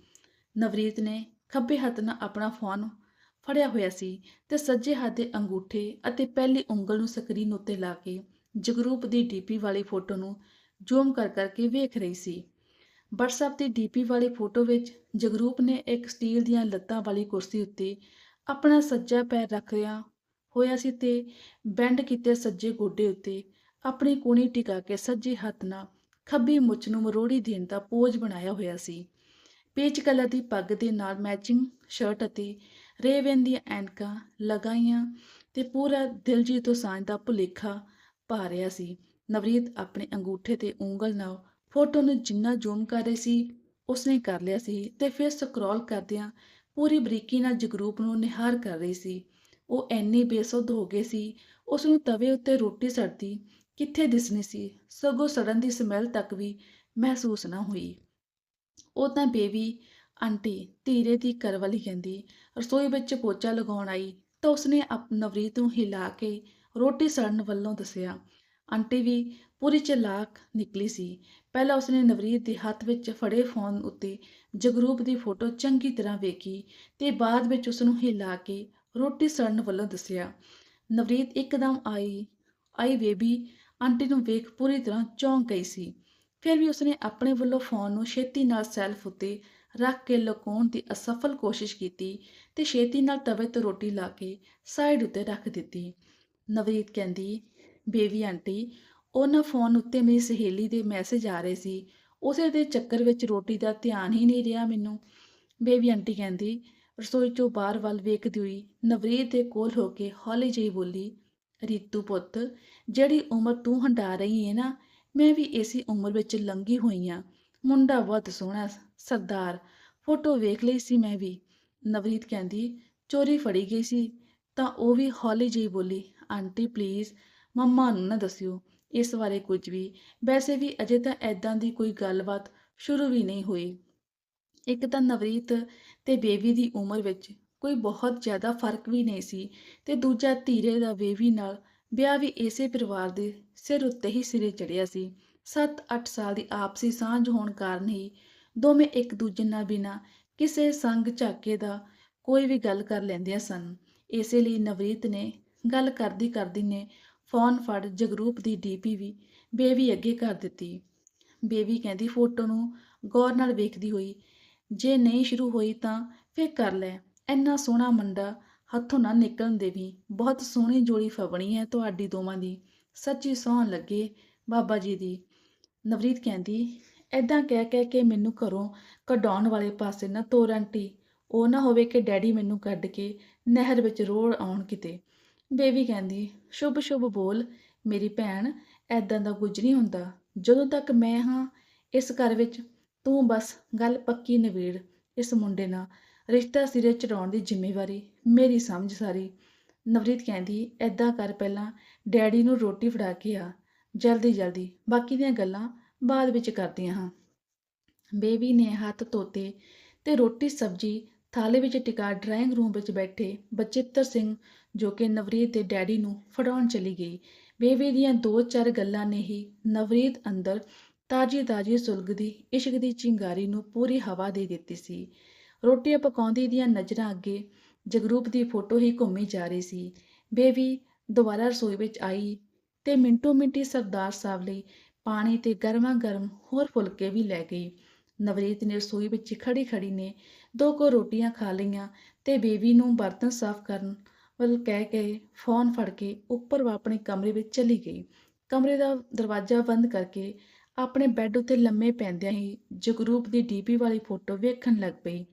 ਨਵਰੀਤ ਨੇ ਖੱਬੇ ਹੱਥ ਨਾਲ ਆਪਣਾ ਫੋਨ ਫੜਿਆ ਹੋਇਆ ਸੀ ਤੇ ਸੱਜੇ ਹੱਥ ਦੇ ਅੰਗੂਠੇ ਅਤੇ ਪਹਿਲੀ ਉਂਗਲ ਨੂੰ ਸਕਰੀਨ ਉੱਤੇ ਲਾ ਕੇ ਜਗਰੂਪ ਦੀ ਡੀਪੀ ਵਾਲੀ ਫੋਟੋ ਨੂੰ ਜ਼ੂਮ ਕਰ ਕਰਕੇ ਵੇਖ ਰਹੀ ਸੀ। WhatsApp ਦੀ ਡੀਪੀ ਵਾਲੀ ਫੋਟੋ ਵਿੱਚ ਜਗਰੂਪ ਨੇ ਇੱਕ ਸਟੀਲ ਦੀਆਂ ਲੱਤਾਂ ਵਾਲੀ ਕੁਰਸੀ ਉੱਤੇ ਆਪਣਾ ਸੱਜਾ ਪੈਰ ਰੱਖ ਰਿਹਾ ਹੋਇਆ ਸੀ ਤੇ ਬੈਂਡ ਕੀਤੇ ਸੱਜੇ ਗੋਡੇ ਉੱਤੇ ਆਪਣੀ ਕੂਣੀ ਟਿਕਾ ਕੇ ਸੱਜੇ ਹੱਥ ਨਾਲ ਖੱਬੀ ਮੁੱਛ ਨੂੰ ਮਰੋੜੀ ਦੇਣ ਦਾ ਪੋਜ ਬਣਾਇਆ ਹੋਇਆ ਸੀ। ਪੇਚ ਕਲਰ ਦੀ ਪੱਗ ਦੇ ਨਾਲ ਮੈਚਿੰਗ ਸ਼ਰਟ ਅਤੇ ਰੇਵਨ ਦੀਆਂ ਐਨਕਾਂ ਲਗਾਈਆਂ ਤੇ ਪੂਰਾ ਦਿਲਜੀਤ ਦੋਸਾਂਝ ਦਾ ਭੁਲੇਖਾ ਪਾ ਰਿਹਾ ਸੀ। ਨਵਰੀਤ ਆਪਣੇ ਅੰਗੂਠੇ ਤੇ ਉਂਗਲ ਨਾਲ ਫੋਟੋ ਨੂੰ ਜਿੰਨਾ ਜ਼ੂਮ ਕਰ ਰਹੀ ਸੀ, ਉਸਨੇ ਕਰ ਲਿਆ ਸੀ ਤੇ ਫਿਰ ਸਕਰੋਲ ਕਰਦਿਆਂ ਪੂਰੀ ਬਰੀਕੀ ਨਾਲ ਜਗਰੂਪ ਨੂੰ ਨਿਹਾਰ ਕਰ ਰਹੀ ਸੀ। ਉਹ ਐਨੀ ਬੇਸੁੱਧ ਹੋ ਗਏ ਸੀ ਉਸ ਨੂੰ ਤਵੇ ਉੱਤੇ ਰੋਟੀ ਸੜਦੀ ਕਿੱਥੇ ਦਿਸਣੀ ਸੀ, ਸਗੋਂ ਸੜਨ ਦੀ ਸਮੈਲ ਤੱਕ ਵੀ ਮਹਿਸੂਸ ਨਾ ਹੋਈ। ਉਹ ਤਾਂ ਬੇਬੀ, ਆਂਟੀ, ਧੀਰੇ ਦੀ ਘਰ ਕਹਿੰਦੀ, ਰਸੋਈ ਵਿੱਚ ਪੋਚਾ ਲਗਾਉਣ ਆਈ ਤਾਂ ਉਸਨੇ ਆਪ ਨਵਰੀਤ ਨੂੰ ਹਿਲਾ ਕੇ ਰੋਟੀ ਸੜਨ ਵੱਲੋਂ ਦੱਸਿਆ। ਆਂਟੀ ਵੀ ਪੂਰੀ ਚਲਾਕ ਨਿਕਲੀ ਸੀ। ਪਹਿਲਾਂ ਉਸਨੇ ਨਵਰੀਤ ਦੇ ਹੱਥ ਵਿੱਚ ਫੜੇ ਫੋਨ ਉੱਤੇ ਜਗਰੂਪ ਦੀ ਫੋਟੋ ਚੰਗੀ ਤਰ੍ਹਾਂ ਵੇਖੀ ਤੇ ਬਾਅਦ ਵਿੱਚ ਉਸ ਨੂੰ ਹਿਲਾ ਕੇ ਰੋਟੀ ਸੜਨ ਵੱਲੋਂ ਦੱਸਿਆ। ਨਵਰੀਤ ਇੱਕਦਮ ਆਈ। ਆਈ ਬੇਬੀ, ਆਂਟੀ ਨੂੰ ਵੇਖ ਪੂਰੀ ਤਰ੍ਹਾਂ ਚੌਂਕ ਗਈ ਸੀ। ਫਿਰ ਵੀ ਉਸਨੇ ਆਪਣੇ ਵੱਲੋਂ ਫੋਨ ਨੂੰ ਛੇਤੀ ਨਾਲ ਸੈਲਫ ਉੱਤੇ ਰੱਖ ਕੇ ਲੁਕਾਉਣ ਦੀ ਅਸਫਲ ਕੋਸ਼ਿਸ਼ ਕੀਤੀ ਤੇ ਛੇਤੀ ਨਾਲ ਤਵੇ ਤੋਂ ਰੋਟੀ ਲਾ ਕੇ ਸਾਈਡ ਉੱਤੇ ਰੱਖ ਦਿੱਤੀ। ਨਵਰੀਤ ਕਹਿੰਦੀ, ਬੇਬੀ, ਆਂਟੀ, ਉਹਨਾਂ ਫੋਨ ਉੱਤੇ ਮੇਰੀ ਸਹੇਲੀ ਦੇ ਮੈਸੇਜ ਆ ਰਹੇ ਸੀ। ਉਸੇ ਦੇ ਚੱਕਰ ਵਿੱਚ ਰੋਟੀ ਦਾ ਧਿਆਨ ਹੀ ਨਹੀਂ ਰਿਹਾ ਮੈਨੂੰ। ਬੇਬੀ, ਆਂਟੀ ਕਹਿੰਦੀ ਰਸੋਈ ਚੋਂ ਬਾਹਰ ਵੱਲ ਵੇਖਦੀ ਹੋਈ ਨਵਰੀਤ ਦੇ ਕੋਲ ਹੋ ਕੇ ਹੌਲੀ ਜਿਹੀ ਬੋਲੀ, ਰੀਤੂ ਪੁੱਤ, ਜਿਹੜੀ ਉਮਰ ਤੂੰ ਹੰਡਾ ਰਹੀ ਹੈ ਨਾ, ਮੈਂ ਵੀ ਇਸੇ ਉਮਰ ਵਿੱਚ ਲੰਘੀ ਹੋਈ ਆ। ਮੁੰਡਾ ਬਹੁਤ ਸੋਹਣਾ ਸਰਦਾਰ। ਫੋਟੋ ਵੇਖ ਲਈ ਸੀ ਮੈਂ ਵੀ। ਨਵਰੀਤ ਕਹਿੰਦੀ, ਚੋਰੀ ਫੜੀ ਗਈ ਸੀ। ਤਾਂ ਉਹ ਵੀ ਹੌਲੀ ਜਿਹੀ ਬੋਲੀ, ਆਂਟੀ, ਪਲੀਜ਼, ਮੰਮਾ ਨੂੰ ਨਾ ਦੱਸਿਓ। ਇਸ ਬਾਰੇ ਕੁਝ ਵੀ। ਵੈਸੇ ਵੀ ਅਜੇ ਤਾਂ ਐਦਾਂ ਦੀ ਕੋਈ ਗੱਲਬਾਤ ਸ਼ੁਰੂ ਵੀ ਨਹੀਂ ਹੋਈ। ਇੱਕ ਤਾਂ ਨਵਰੀਤ ਤੇ ਬੇਬੀ ਦੀ ਉਮਰ ਵਿੱਚ ਕੋਈ ਬਹੁਤ ਜ਼ਿਆਦਾ ਫ਼ਰਕ ਵੀ ਨਹੀਂ ਸੀ ਤੇ ਦੂਜਾ ਧੀਰੇ ਦਾ ਬੇਬੀ ਨਾਲ ਵਿਆਹ ਵੀ ਇਸੇ ਪਰਿਵਾਰ ਦੇ ਸਿਰ ਉੱਤੇ ਹੀ ਸਿਰੇ ਚੜਿਆ ਸੀ। 7-8 ਸਾਲ ਦੀ ਆਪਸੀ ਸਾਂਝ ਹੋਣ ਕਾਰਨ ਹੀ ਦੋਵੇਂ ਇੱਕ ਦੂਜੇ ਨਾਲ ਬਿਨਾਂ ਕਿਸੇ ਸੰਗ ਝਾਕੇ ਦਾ ਕੋਈ ਵੀ ਗੱਲ ਕਰ ਲੈਂਦੀਆਂ ਸਨ। ਇਸੇ ਲਈ ਨਵਰੀਤ ਨੇ ਗੱਲ ਕਰਦੀ ਕਰਦੀ ਨੇ ਫੋਨ ਫੜ ਜਗਰੂਪ ਦੀ ਡੀਪੀ ਵੀ ਬੇਬੀ ਅੱਗੇ ਕਰ ਦਿੱਤੀ। ਬੇਬੀ ਕਹਿੰਦੀ ਫੋਟੋ ਨੂੰ ਗੌਰ ਨਾਲ ਵੇਖਦੀ ਹੋਈ ਜੇ ਨਹੀਂ ਸ਼ੁਰੂ ਹੋਈ ਤਾਂ ਫਿਰ ਕਰ ਲੈ। ਇੰਨਾ ਸੋਹਣਾ ਮੁੰਡਾ ਹੱਥੋਂ ਨਾ ਨਿਕਲਣ ਦੇਵੀਂ। ਬਹੁਤ ਸੋਹਣੀ ਜੋੜੀ ਫਬਣੀ ਹੈ ਤੁਹਾਡੀ ਦੋਵਾਂ ਦੀ। ਸੱਚੀ ਸੌਣ ਲੱਗੇ ਬਾਬਾ ਜੀ ਦੀ। ਨਵਰੀਤ ਕਹਿੰਦੀ ਐਦਾਂ ਕਹਿ ਕਹਿ ਕੇ ਮੈਨੂੰ ਘਰੋਂ ਕਢਾਉਣ ਵਾਲੇ ਪਾਸੇ ਨਾ ਤੋਰ ਆਂਟੀ। ਉਹ ਨਾ ਹੋਵੇ ਕਿ ਡੈਡੀ ਮੈਨੂੰ ਕੱਢ ਕੇ ਨਹਿਰ ਵਿੱਚ ਰੋੜ ਆਉਣ ਕਿਤੇ। ਬੇਬੀ ਕਹਿੰਦੀ, ਸ਼ੁਭ ਸ਼ੁਭ ਬੋਲ। ਮੇਰੀ ਭੈਣ ਐਦਾਂ ਦਾ ਕੁਝ ਨਹੀਂ ਹੁੰਦਾ। ਜਦੋਂ ਤੱਕ ਮੈਂ ਹਾਂ ਇਸ ਘਰ ਵਿੱਚ ਤੂੰ ਬਸ ਗੱਲ ਪੱਕੀ ਨਵੇੜ ਇਸ ਮੁੰਡੇ ਨਾਲ। ਰਿਸ਼ਤਾ ਸਿਰੇ ਚੜਾਉਣ ਦੀ ਜ਼ਿੰਮੇਵਾਰੀ ਮੇਰੀ ਸਮਝ ਸਾਰੀ। ਨਵਰੀਤ ਕਹਿੰਦੀ ਐਦਾਂ ਕਰ ਪਹਿਲਾਂ ਡੈਡੀ ਨੂੰ ਰੋਟੀ ਫੜਾ ਕੇ ਆ। ਜਲਦੀ ਜਲਦੀ। ਬਾਕੀ ਦੀਆਂ ਗੱਲਾਂ ਬਾਅਦ ਵਿੱਚ ਕਰਦੀਆਂ ਹਾਂ ਬੇਬੀ ਨੇ ਹੱਥ ਧੋਤੇ ਤੇ ਰੋਟੀ, ਸਬਜ਼ੀ ਥਾਲੇ ਵਿੱਚ ਟਿਕਾ ਡਰਾਇੰਗ ਰੂਮ ਵਿੱਚ ਬੈਠੇ ਬਚਿੱਤਰ ਸਿੰਘ, ਜੋ ਕਿ ਨਵਰੀਤ ਦੇ ਡੈਡੀ ਨੂੰ ਫੜਾਉਣ ਚਲੀ ਗਈ। ਬੇਬੀ ਦੀਆਂ ਦੋ ਚਾਰ ਗੱਲਾਂ ਨੇ ਹੀ ਨਵਰੀਤ ਅੰਦਰ ਤਾਜੀ-ਤਾਜੀ ਸੁਲਗਦੀ ਇਸ਼ਕ ਦੀ ਚਿੰਗਾਰੀ ਨੂੰ ਪੂਰੀ ਹਵਾ ਦੇ ਦਿੱਤੀ ਸੀ। ਰੋਟੀਆਂ ਪਕਾਉਂਦੀ ਦੀਆਂ ਨਜ਼ਰਾਂ ਅੱਗੇ ਜਗਰੂਪ ਦੀ ਫੋਟੋ ਹੀ ਘੁੰਮੀ ਜਾ ਰਹੀ ਸੀ। ਬੇਬੀ ਦੁਬਾਰਾ ਰਸੋਈ ਵਿੱਚ ਆਈ ਤੇ ਮਿੰਟੋ-ਮਿੰਟੀ ਸਰਦਾਰ ਸਾਹਿਬ ਲਈ ਪਾਣੀ ਤੇ ਗਰਮਾ-ਗਰਮ ਹੋਰ ਫੁਲਕੇ ਵੀ ਲੈ ਗਈ। ਨਵਰੀਤ ਨੇ ਰਸੋਈ ਵਿੱਚ ਖੜੀ-ਖੜੀ ਨੇ ਦੋ ਕੁ ਰੋਟੀਆਂ ਖਾ ਲਈਆਂ ਤੇ ਬੇਬੀ ਨੂੰ ਬਰਤਨ ਸਾਫ਼ ਕਰਨ ਵੱਲ ਕਹਿ ਕੇ ਫ਼ੋਨ ਫੜ ਕੇ ਉੱਪਰ ਆਪਣੇ ਕਮਰੇ ਵਿੱਚ ਚਲੀ ਗਈ। ਕਮਰੇ ਦਾ ਦਰਵਾਜ਼ਾ ਬੰਦ ਕਰਕੇ ਆਪਣੇ ਬੈੱਡ ਉੱਤੇ ਲੰਮੇ ਪੈਂਦਿਆਂ ਹੀ ਜਗਰੂਪ ਦੀ ਡੀਪੀ ਵਾਲੀ ਫੋਟੋ ਵੇਖਣ ਲੱਗ ਪਈ।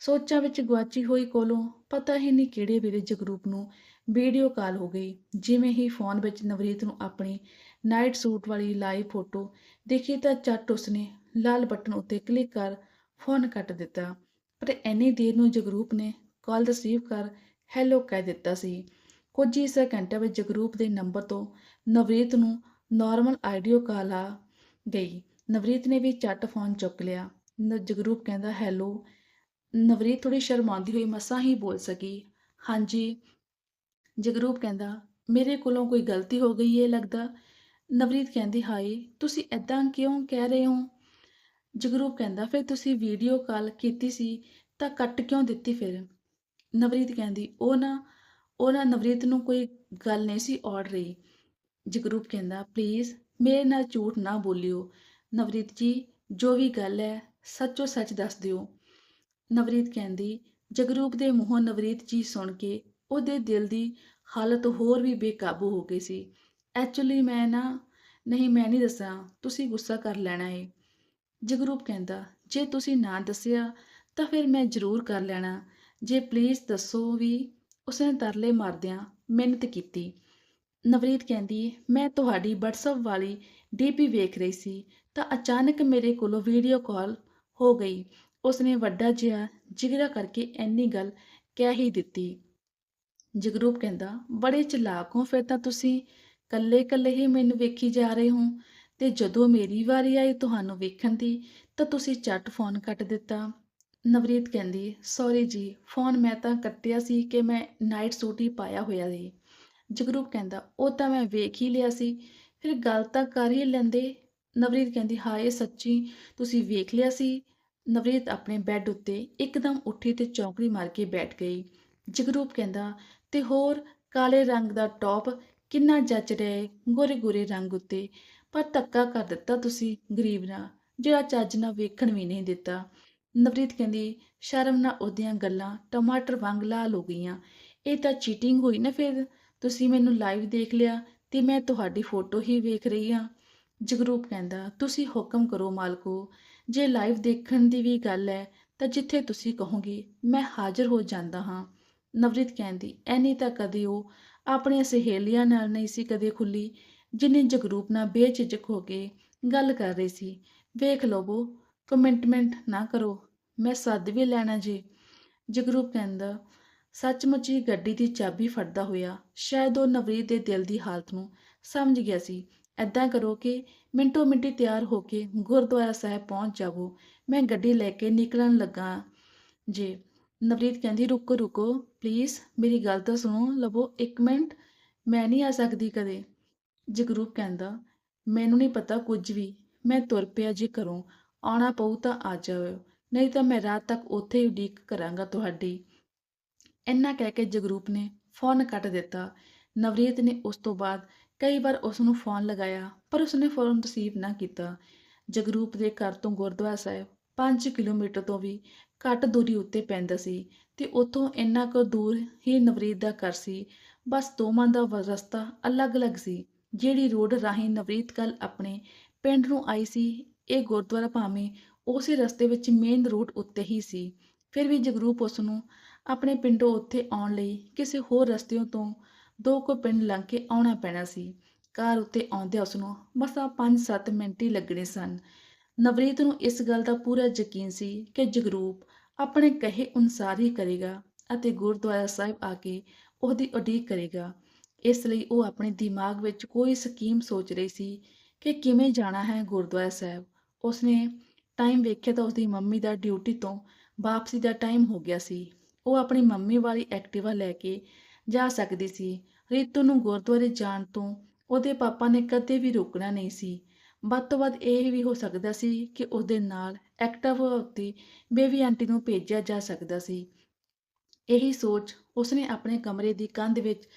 ਸੋਚਾਂ ਵਿੱਚ ਗੁਆਚੀ ਹੋਈ ਕੋਲੋਂ ਪਤਾ ਹੀ ਨਹੀਂ ਕਿਹੜੇ ਵੇਲੇ ਜਗਰੂਪ ਨੂੰ ਵੀਡੀਓ ਕਾਲ ਹੋ ਗਈ। ਜਿਵੇਂ ਹੀ ਫ਼ੋਨ ਵਿੱਚ ਨਵਰੀਤ ਨੂੰ ਆਪਣੀ ਨਾਈਟ ਸੂਟ ਵਾਲੀ ਲਾਈਵ ਫੋਟੋ ਦਿਖੀ ਤਾਂ ਚੱਟ ਉਸਨੇ ਲਾਲ ਬਟਨ ਉੱਤੇ ਕਲਿੱਕ ਕਰ ਫ਼ੋਨ ਕੱਟ ਦਿੱਤਾ। ਪਰ ਇੰਨੀ ਦੇਰ ਨੂੰ ਜਗਰੂਪ ਨੇ ਕਾਲ ਰਿਸੀਵ ਕਰ ਹੈਲੋ ਕਹਿ ਦਿੱਤਾ ਸੀ। ਕੁਝ ਹੀ ਸਕਿੰਟਾਂ ਵਿੱਚ ਜਗਰੂਪ ਦੇ ਨੰਬਰ ਤੋਂ ਨਵਰੀਤ ਨੂੰ ਨਾਰਮਲ ਆਡੀਓ ਕਾਲ ਆ ਗਈ। ਨਵਰੀਤ ਨੇ ਵੀ ਝੱਟ ਫ਼ੋਨ ਚੁੱਕ ਲਿਆ। ਜਗਰੂਪ ਕਹਿੰਦਾ, ਹੈਲੋ। ਨਵਰੀਤ ਥੋੜ੍ਹੀ ਸ਼ਰਮਾਉਂਦੀ ਹੋਈ ਮਸਾਂ ਹੀ ਬੋਲ ਸਕੀ ਹਾਂਜੀ। ਜਗਰੂਪ ਕਹਿੰਦਾ, ਮੇਰੇ ਕੋਲੋਂ ਕੋਈ ਗਲਤੀ ਹੋ ਗਈ ਏ ਲੱਗਦਾ। ਨਵਰੀਤ ਕਹਿੰਦੀ, ਹਾਏ, ਤੁਸੀਂ ਐਦਾਂ ਕਿਉਂ ਕਹਿ ਰਹੇ ਹੋ। ਜਗਰੂਪ ਕਹਿੰਦਾ, ਫਿਰ ਤੁਸੀਂ ਵੀਡੀਓ ਕਾਲ ਕੀਤੀ ਸੀ ਤਾਂ ਕੱਟ ਕਿਉਂ ਦਿੱਤੀ ਫਿਰ। ਨਵਰੀਤ ਕਹਿੰਦੀ, ਉਹ ਨਾ ਉਹ ਨਾ ਨਵਰੀਤ ਨੂੰ ਕੋਈ ਗੱਲ ਨਹੀਂ ਸੀ ਔੜ ਰਹੀ। ਜਗਰੂਪ ਕਹਿੰਦਾ, ਪਲੀਜ਼ ਮੇਰੇ ਨਾਲ ਝੂਠ ਨਾ ਬੋਲਿਓ। ਨਵਰੀਤ ਜੀ, ਜੋ ਵੀ ਗੱਲ ਹੈ, ਸੱਚੋ ਸੱਚ ਦੱਸ ਦਿਓ। ਨਵਰੀਤ ਕਹਿੰਦੀ, ਜਗਰੂਪ ਦੇ ਮੂੰਹੋਂ ਨਵਰੀਤ ਜੀ ਸੁਣ ਕੇ ਉਹਦੇ ਦਿਲ ਦੀ ਹਾਲਤ ਹੋਰ ਵੀ ਬੇਕਾਬੂ ਹੋ ਗਈ ਸੀ। ਐਕਚੁਅਲੀ ਮੈਂ ਨਾ, ਨਹੀਂ, ਮੈਂ ਨਹੀਂ ਦੱਸਾਂ, ਤੁਸੀਂ ਗੁੱਸਾ ਕਰ ਲੈਣਾ ਏ। ਜਗਰੂਪ ਕਹਿੰਦਾ, ਜੇ ਤੁਸੀਂ ਨਾ ਦੱਸਿਆ, ਤਾਂ ਫਿਰ ਮੈਂ ਜ਼ਰੂਰ ਕਰ ਲੈਣਾ ਜੇ ਪਲੀਜ਼ ਦੱਸੋ ਵੀ ਉਸਨੇ ਤਰਲੇ ਮਾਰਦਿਆਂ ਮਿਹਨਤ ਕੀਤੀ। ਨਵਰੀਤ ਕਹਿੰਦੀ, ਮੈਂ ਤੁਹਾਡੀ ਵਟਸਐਪ ਵਾਲੀ ਡੀਪੀ ਵੇਖ ਰਹੀ ਸੀ, ਤਾਂ ਅਚਾਨਕ ਮੇਰੇ ਕੋਲੋਂ ਵੀਡੀਓ ਕਾਲ ਹੋ ਗਈ। ਉਸਨੇ ਵੱਡਾ ਜਿਹਾ ਜਿਗਰਾ ਕਰਕੇ ਇੰਨੀ ਗੱਲ ਕਹਿ ਹੀ ਦਿੱਤੀ। ਜਗਰੂਪ ਕਹਿੰਦਾ, ਬੜੇ ਚਲਾਕ ਹੋ ਫਿਰ ਤਾਂ ਤੁਸੀਂ ਕੱਲੇ-ਕੱਲੇ ਹੀ ਮੈਨੂੰ ਵੇਖੀ ਜਾ ਰਹੇ ਹੋ, ਤੇ ਜਦੋਂ ਮੇਰੀ ਵਾਰੀ ਆਈ ਤੁਹਾਨੂੰ ਵੇਖਣ ਦੀ, ਤਾਂ ਤੁਸੀਂ ਝੱਟ ਫ਼ੋਨ ਕੱਟ ਦਿੱਤਾ। ਨਵਰੀਤ ਕਹਿੰਦੀ ਸੌਰੀ ਜੀ ਫ਼ੋਨ ਮੈਂ ਤਾਂ ਕੱਟਿਆ ਸੀ ਕਿ ਮੈਂ ਨਾਈਟ ਸੂਟ ਹੀ ਪਾਇਆ ਹੋਇਆ ਸੀ। ਜਗਰੂਪ ਕਹਿੰਦਾ, ਉਹ ਤਾਂ ਮੈਂ ਵੇਖ ਹੀ ਲਿਆ ਸੀ ਫਿਰ ਗੱਲ ਤਾਂ ਕਰ ਹੀ ਲੈਂਦੇ। ਨਵਰੀਤ ਕਹਿੰਦੀ, ਹਾਏ ਸੱਚੀ, ਤੁਸੀਂ ਵੇਖ ਲਿਆ ਸੀ। ਨਵਰੀਤ ਆਪਣੇ ਬੈੱਡ ਉੱਤੇ ਇੱਕਦਮ ਉੱਠੀ ਤੇ ਚੌਂਕੜੀ ਮਾਰ ਕੇ ਬੈਠ ਗਈ। ਜਗਰੂਪ ਕਹਿੰਦਾ, ਤੇ ਹੋਰ, ਕਾਲੇ ਰੰਗ ਦਾ ਟੌਪ ਕਿੰਨਾ ਜੱਚ ਰਿਹਾ ਏ ਗੋਰੇ-ਗੋਰੇ ਰੰਗ ਉੱਤੇ ਪਰ ਧੱਕਾ ਕਰ ਦਿੱਤਾ ਤੁਸੀਂ, ਗਰੀਬ ਨਾਲ ਜਿਹੜਾ ਚੱਜ ਨਾਲ ਵੇਖਣ ਵੀ ਨਹੀਂ ਦਿੱਤਾ। ਨਵਰੀਤ ਕਹਿੰਦੀ, ਸ਼ਰਮ ਨਾਲ ਉਹਦੀਆਂ ਗੱਲਾਂ ਟਮਾਟਰ ਵਾਂਗ ਲਾਲ ਹੋ ਗਈਆਂ। ਇਹ ਤਾਂ ਚੀਟਿੰਗ ਹੋਈ ਨਾ ਫਿਰ ਤੁਸੀਂ ਮੈਨੂੰ ਲਾਈਵ ਦੇਖ ਲਿਆ ਤੇ ਮੈਂ ਤੁਹਾਡੀ ਫੋਟੋ ਹੀ ਵੇਖ ਰਹੀ ਹਾਂ। ਜਗਰੂਪ ਕਹਿੰਦਾ, ਤੁਸੀਂ ਹੁਕਮ ਕਰੋ ਮਾਲਕੋ, ਜੇ ਲਾਈਵ ਦੇਖਣ ਦੀ ਵੀ ਗੱਲ ਹੈ ਤਾਂ ਜਿੱਥੇ ਤੁਸੀਂ ਕਹੋਗੇ, ਮੈਂ ਹਾਜ਼ਰ ਹੋ ਜਾਂਦਾ ਹਾਂ। ਨਵਰੀਤ ਕਹਿੰਦੀ ਐਨੀ ਤਾਂ ਕਦੇ ਉਹ ਆਪਣੀਆਂ ਸਹੇਲੀਆਂ ਨਾਲ ਨਹੀਂ ਸੀ ਕਦੇ ਖੁੱਲੀ, ਜਿੰਨੀ ਜਗਰੂਪ ਨਾਲ ਬੇਝਿਜਕ ਹੋ ਕੇ ਗੱਲ ਕਰ ਰਹੀ ਸੀ। ਵੇਖ ਲਵੋ ਕਮਿਟਮੈਂਟ ਨਾ ਕਰੋ, ਮੈਂ ਸੱਦ ਵੀ ਲੈਣਾ ਜੇ। ਜਗਰੂਪ ਕਹਿੰਦਾ ਸੱਚਮੁੱਚ ਹੀ ਗੱਡੀ ਦੀ ਚਾਬੀ ਫੜਦਾ ਹੋਇਆ, ਸ਼ਾਇਦ ਉਹ ਨਵਰੀਤ ਦੇ ਦਿਲ ਦੀ ਹਾਲਤ ਨੂੰ ਸਮਝ ਗਿਆ ਸੀ। ਐਦਾਂ ਕਰੋ ਕਿ ਮਿੰਟੋ ਮਿੰਟੀ ਤਿਆਰ ਹੋ ਕੇ ਗੁਰਦੁਆਰਾ ਸਾਹਿਬ ਪਹੁੰਚ ਜਾਵੋ ਮੈਂ ਗੱਡੀ ਲੈ ਕੇ ਨਿਕਲਣ ਲੱਗਾ ਜੇ। ਨਵਰੀਤ ਕਹਿੰਦੀ, ਰੁਕੋ ਰੁਕੋ ਪਲੀਜ਼ ਮੇਰੀ ਗੱਲ ਤਾਂ ਸੁਣੋ, ਲਵੋ ਇੱਕ ਮਿੰਟ ਮੈਂ ਨਹੀਂ ਆ ਸਕਦੀ ਕਦੇ। ਜਗਰੂਪ ਕਹਿੰਦਾ, ਮੈਨੂੰ ਨਹੀਂ ਪਤਾ ਕੁਝ ਵੀ ਮੈਂ ਤੁਰ ਪਿਆ ਜੇ ਘਰੋਂ ਆਉਣਾ ਪਊ ਤਾਂ ਆ ਜਾਇਓ ਨਹੀਂ ਤਾਂ ਮੈਂ ਰਾਤ ਤੱਕ ਉੱਥੇ ਹੀ ਉਡੀਕ ਕਰਾਂਗਾ ਤੁਹਾਡੀ। ਇੰਨਾ ਕਹਿ ਕੇ ਜਗਰੂਪ ਨੇ ਫ਼ੋਨ ਕੱਟ ਦਿੱਤਾ। ਨਵਰੀਤ ਨੇ ਉਸ ਤੋਂ ਬਾਅਦ ਕਈ ਵਾਰ ਉਸ ਨੂੰ ਫ਼ੋਨ ਲਗਾਇਆ, ਪਰ ਉਸਨੇ ਫ਼ੋਨ ਰਿਸੀਵ ਨਾ ਕੀਤਾ। ਜਗਰੂਪ ਦੇ ਘਰ ਤੋਂ ਗੁਰਦੁਆਰਾ ਸਾਹਿਬ 5 ਕਿਲੋਮੀਟਰ ਤੋਂ ਵੀ ਘੱਟ ਦੂਰੀ ਉੱਤੇ ਪੈਂਦਾ ਸੀ ਤੇ ਉੱਥੋਂ ਇੰਨਾ ਕੁ ਦੂਰ ਹੀ ਨਵਰੀਤ ਦਾ ਘਰ ਸੀ ਬਸ ਦੋਵਾਂ ਦਾ ਰਸਤਾ ਅਲੱਗ-ਅਲੱਗ ਸੀ। ਜਿਹੜੀ ਰੋਡ ਰਾਹੀਂ ਨਵਰੀਤ ਕੱਲ੍ਹ ਆਪਣੇ ਪਿੰਡ ਨੂੰ ਆਈ ਸੀ, ਇਹ ਗੁਰਦੁਆਰਾ ਭਾਵੇਂ ਉਸੇ ਰਸਤੇ ਵਿੱਚ ਮੇਨ ਰੂਟ ਉੱਤੇ ਹੀ ਸੀ ਫਿਰ ਵੀ ਜਗਰੂਪ ਉਸ ਨੂੰ ਆਪਣੇ ਪਿੰਡੋਂ ਉੱਥੇ ਆਉਣ ਲਈ ਕਿਸੇ ਹੋਰ ਰਸਤਿਓਂ ਤੋਂ ਦੋ ਕੁ ਪਿੰਡ ਲੰਘ ਕੇ ਆਉਣਾ ਪੈਣਾ ਸੀ। ਕਾਰ ਉੱਤੇ ਆਉਂਦਿਆਂ ਉਸਨੂੰ ਮਸਾਂ 5-7 ਮਿੰਟ ਹੀ ਲੱਗਣੇ ਸਨ। ਨਵਰੀਤ ਨੂੰ ਇਸ ਗੱਲ ਦਾ ਪੂਰਾ ਯਕੀਨ ਸੀ ਕਿ ਜਗਰੂਪ ਆਪਣੇ ਕਹੇ ਅਨੁਸਾਰ ਹੀ ਕਰੇਗਾ ਅਤੇ ਗੁਰਦੁਆਰਾ ਸਾਹਿਬ ਆ ਕੇ ਉਹਦੀ ਉਡੀਕ ਕਰੇਗਾ। ਇਸ ਲਈ ਉਹ ਆਪਣੇ ਦਿਮਾਗ ਵਿੱਚ ਕੋਈ ਸਕੀਮ ਸੋਚ ਰਹੀ ਸੀ ਕਿ ਕਿਵੇਂ ਜਾਣਾ ਹੈ ਗੁਰਦੁਆਰਾ ਸਾਹਿਬ। ਉਸਨੇ ਟਾਈਮ ਵੇਖਿਆ ਤਾਂ ਉਸਦੀ ਮੰਮੀ ਦਾ ਡਿਊਟੀ ਤੋਂ ਵਾਪਸੀ ਦਾ ਟਾਈਮ ਹੋ ਗਿਆ ਸੀ। ਉਹ ਆਪਣੀ ਮੰਮੀ ਵਾਲੀ ਐਕਟਿਵਾ ਲੈ ਕੇ ਜਾ ਸਕਦੀ ਸੀ। ਰੀਤੂ ਨੂੰ ਗੁਰਦੁਆਰੇ ਜਾਣ ਤੋਂ ਉਹਦੇ ਪਾਪਾ ਨੇ ਕਦੇ ਵੀ ਰੋਕਣਾ ਨਹੀਂ ਸੀ। ਵੱਧ ਤੋਂ ਵੱਧ ਇਹ ਵੀ ਹੋ ਸਕਦਾ ਸੀ ਕਿ ਉਹਦੇ ਨਾਲ ਐਕਟਿਵਾ ਉੱਤੇ ਬੇਬੀ ਆਂਟੀ ਨੂੰ ਭੇਜਿਆ ਜਾ ਸਕਦਾ ਸੀ ਇਹੀ ਸੋਚ ਉਸਨੇ ਆਪਣੇ ਕਮਰੇ ਦੀ ਕੰਧ ਵਿੱਚ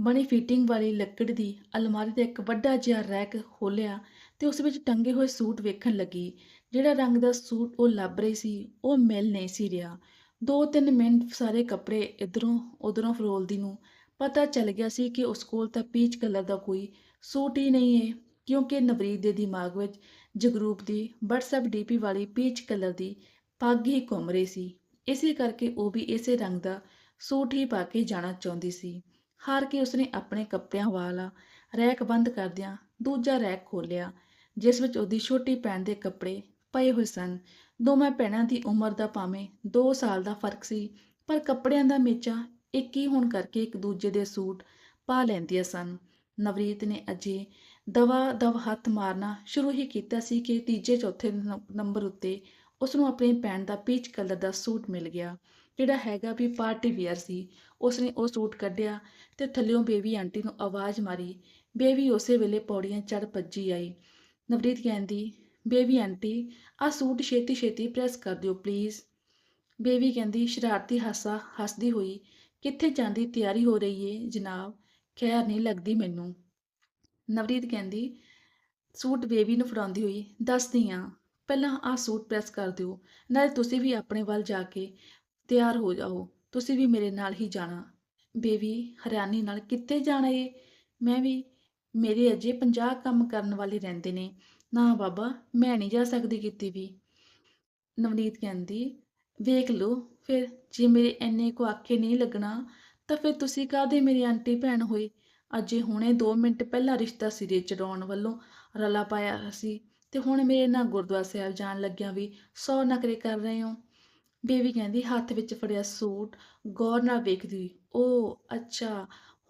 ਬਣੀ ਫਿਟਿੰਗ ਵਾਲੀ ਲੱਕੜ ਦੀ ਅਲਮਾਰੀ ਦਾ ਇੱਕ ਵੱਡਾ ਜਿਹਾ ਰੈਕ ਖੋਲ੍ਹਿਆ ਤੇ ਉਸ ਵਿੱਚ ਟੰਗੇ ਹੋਏ ਸੂਟ ਵੇਖਣ ਲੱਗੀ ਜਿਹੜਾ ਰੰਗ ਦਾ ਸੂਟ ਉਹ ਲੱਭ ਰਹੀ ਸੀ, ਉਹ ਮਿਲ ਨਹੀਂ ਸੀ ਰਿਹਾ ਦੋ ਤਿੰਨ ਮਿੰਟ ਸਾਰੇ ਕੱਪੜੇ ਇਧਰੋਂ, ਉਧਰੋਂ ਫਰੋਲਦੀ ਨੂੰ। ਪਤਾ ਚੱਲ ਗਿਆ ਸੀ ਕਿ ਉਸ ਕੋਲ ਤਾਂ ਪੀਚ ਕਲਰ ਦਾ ਕੋਈ ਸੂਟ ਹੀ ਨਹੀਂ ਹੈ ਕਿਉਂਕਿ ਨਵਰੀਤ ਦੇ ਦਿਮਾਗ ਵਿੱਚ ਜਗਰੂਪ ਦੀ WhatsApp ਡੀਪੀ ਵਾਲੀ ਪੀਚ ਕਲਰ ਦੀ ਪੱਗ ਹੀ ਘੁੰਮ ਰਹੀ ਸੀ। ਇਸੇ ਕਰਕੇ ਉਹ ਵੀ ਇਸੇ ਰੰਗ ਦਾ ਸੂਟ ਹੀ ਪਾ ਕੇ ਜਾਣਾ ਚਾਹੁੰਦੀ ਸੀ। ਹਾਰ ਕੇ ਉਸਨੇ ਆਪਣੇ ਕੱਪੜਿਆਂ ਵਾਲਾ ਰੈਕ ਬੰਦ ਕਰਦਿਆਂ ਦੂਜਾ ਰੈਕ ਖੋਲ੍ਹਿਆ, ਜਿਸ ਵਿੱਚ ਉਹਦੀ ਛੋਟੀ ਭੈਣ ਦੇ ਕੱਪੜੇ ਪਏ ਹੋਏ ਸਨ। ਦੋਵਾਂ ਭੈਣਾਂ ਦੀ ਉਮਰ ਦਾ ਭਾਵੇਂ 2 ਸਾਲ ਦਾ ਫ਼ਰਕ ਸੀ, ਪਰ ਕੱਪੜਿਆਂ ਦਾ ਮੇਚਾ ਇੱਕ ਹੀ ਹੋਣ ਕਰਕੇ ਇੱਕ ਦੂਜੇ ਦੇ ਸੂਟ ਪਾ ਲੈਂਦੀਆਂ ਸਨ। ਨਵਰੀਤ ਨੇ ਅਜੇ ਦਵਾ ਦਵ ਹੱਥ ਮਾਰਨਾ ਸ਼ੁਰੂ ਹੀ ਕੀਤਾ ਸੀ ਕਿ ਤੀਜੇ ਚੌਥੇ ਨੰ- ਨੰਬਰ ਉੱਤੇ ਉਸ ਨੂੰ ਆਪਣੀ ਭੈਣ ਦਾ ਪੀਚ ਕਲਰ ਦਾ ਸੂਟ ਮਿਲ ਗਿਆ, ਜਿਹੜਾ ਹੈਗਾ ਵੀ ਪਾਰਟੀ ਵੀਅਰ ਸੀ। ਉਸਨੇ ਉਹ ਸੂਟ ਕੱਢਿਆ ਤੇ ਥੱਲਿਓਂ ਬੇਬੀ ਆਂਟੀ ਨੂੰ ਆਵਾਜ਼ ਮਾਰੀ। ਬੇਬੀ ਉਸੇ ਵੇਲੇ ਪੌੜੀਆਂ ਚੜ ਭੱਜੀ ਆਈ। ਨਵਰੀਤ ਕਹਿੰਦੀ ਬੇਬੀ ਆਂਟੀ ਆ ਸੂਟ ਛੇਤੀ ਛੇਤੀ ਪ੍ਰੈਸ ਕਰ ਦਿਓ ਪਲੀਜ਼ ਬੇਬੀ ਕਹਿੰਦੀ, ਸ਼ਰਾਰਤੀ ਹਾਸਾ, ਹੱਸਦੀ ਹੋਈ, ਕਿੱਥੇ ਜਾਂਦੀ ਤਿਆਰੀ ਹੋ ਰਹੀ ਏ, ਜਨਾਬ? ਖੈਰ ਨਹੀਂ ਲੱਗਦੀ ਮੈਨੂੰ। ਨਵਰੀਤ ਕਹਿੰਦੀ, ਸੂਟ ਬੇਬੀ ਨੂੰ ਫੜਾਉਂਦੀ ਹੋਈ, ਦੱਸਦੀ ਆ, ਪਹਿਲਾਂ ਆਹ ਸੂਟ ਪ੍ਰੈਸ ਕਰ ਦਿਓ, ਨਾਲੇ ਤੁਸੀਂ ਵੀ ਆਪਣੇ ਵੱਲ ਜਾ ਕੇ ਤਿਆਰ ਹੋ ਜਾਓ, ਤੁਸੀਂ ਵੀ ਮੇਰੇ ਨਾਲ ਹੀ ਜਾਣਾ। ਬੇਬੀ ਹਰਿਆਣੀ ਨਾਲ, ਕਿੱਥੇ ਜਾਣਾ ਏ? ਮੈਂ ਵੀ, ਮੇਰੇ ਅਜੇ 50 ਕੰਮ ਕਰਨ ਵਾਲੇ ਰਹਿੰਦੇ ਨੇ ਨਾ ਬਾਬਾ, ਮੈਂ ਨਹੀਂ ਜਾ ਸਕਦੀ ਕਿਤੇ ਵੀ। ਨਵਨੀਤ ਕਹਿੰਦੀ, ਵੇਖ ਲਓ, ਫਿਰ ਜੇ ਮੇਰੇ ਐਨੇ ਕੋ ਆਖੇ ਨਹੀਂ ਲੱਗਣਾ, ਤਾਂ ਫਿਰ ਤੁਸੀਂ ਕਾਹਦੇ ਮੇਰੀ ਆਂਟੀ ਭੈਣ ਹੋਏ? ਅਜੇ ਹੁਣੇ 2 ਮਿੰਟ ਪਹਿਲਾਂ ਰਿਸ਼ਤਾ ਸਿਰੇ ਚੜਾਉਣ ਵੱਲੋਂ ਰਲਾ ਪਾਇਆ ਸੀ ਤੇ ਹੁਣ ਮੇਰੇ ਨਾਲ ਗੁਰਦੁਆਰਾ ਸਾਹਿਬ ਜਾਣ ਲੱਗਿਆ ਵੀ ਸੌ ਨਖਰੇ ਕਰ ਰਹੇ ਹੋ। ਬੇਬੀ ਕਹਿੰਦੀ, ਹੱਥ ਵਿੱਚ ਫੜਿਆ ਸੂਟ, ਗੌਰ ਨਾਲ ਵੇਖਦੀ। ਓ, ਅੱਛਾ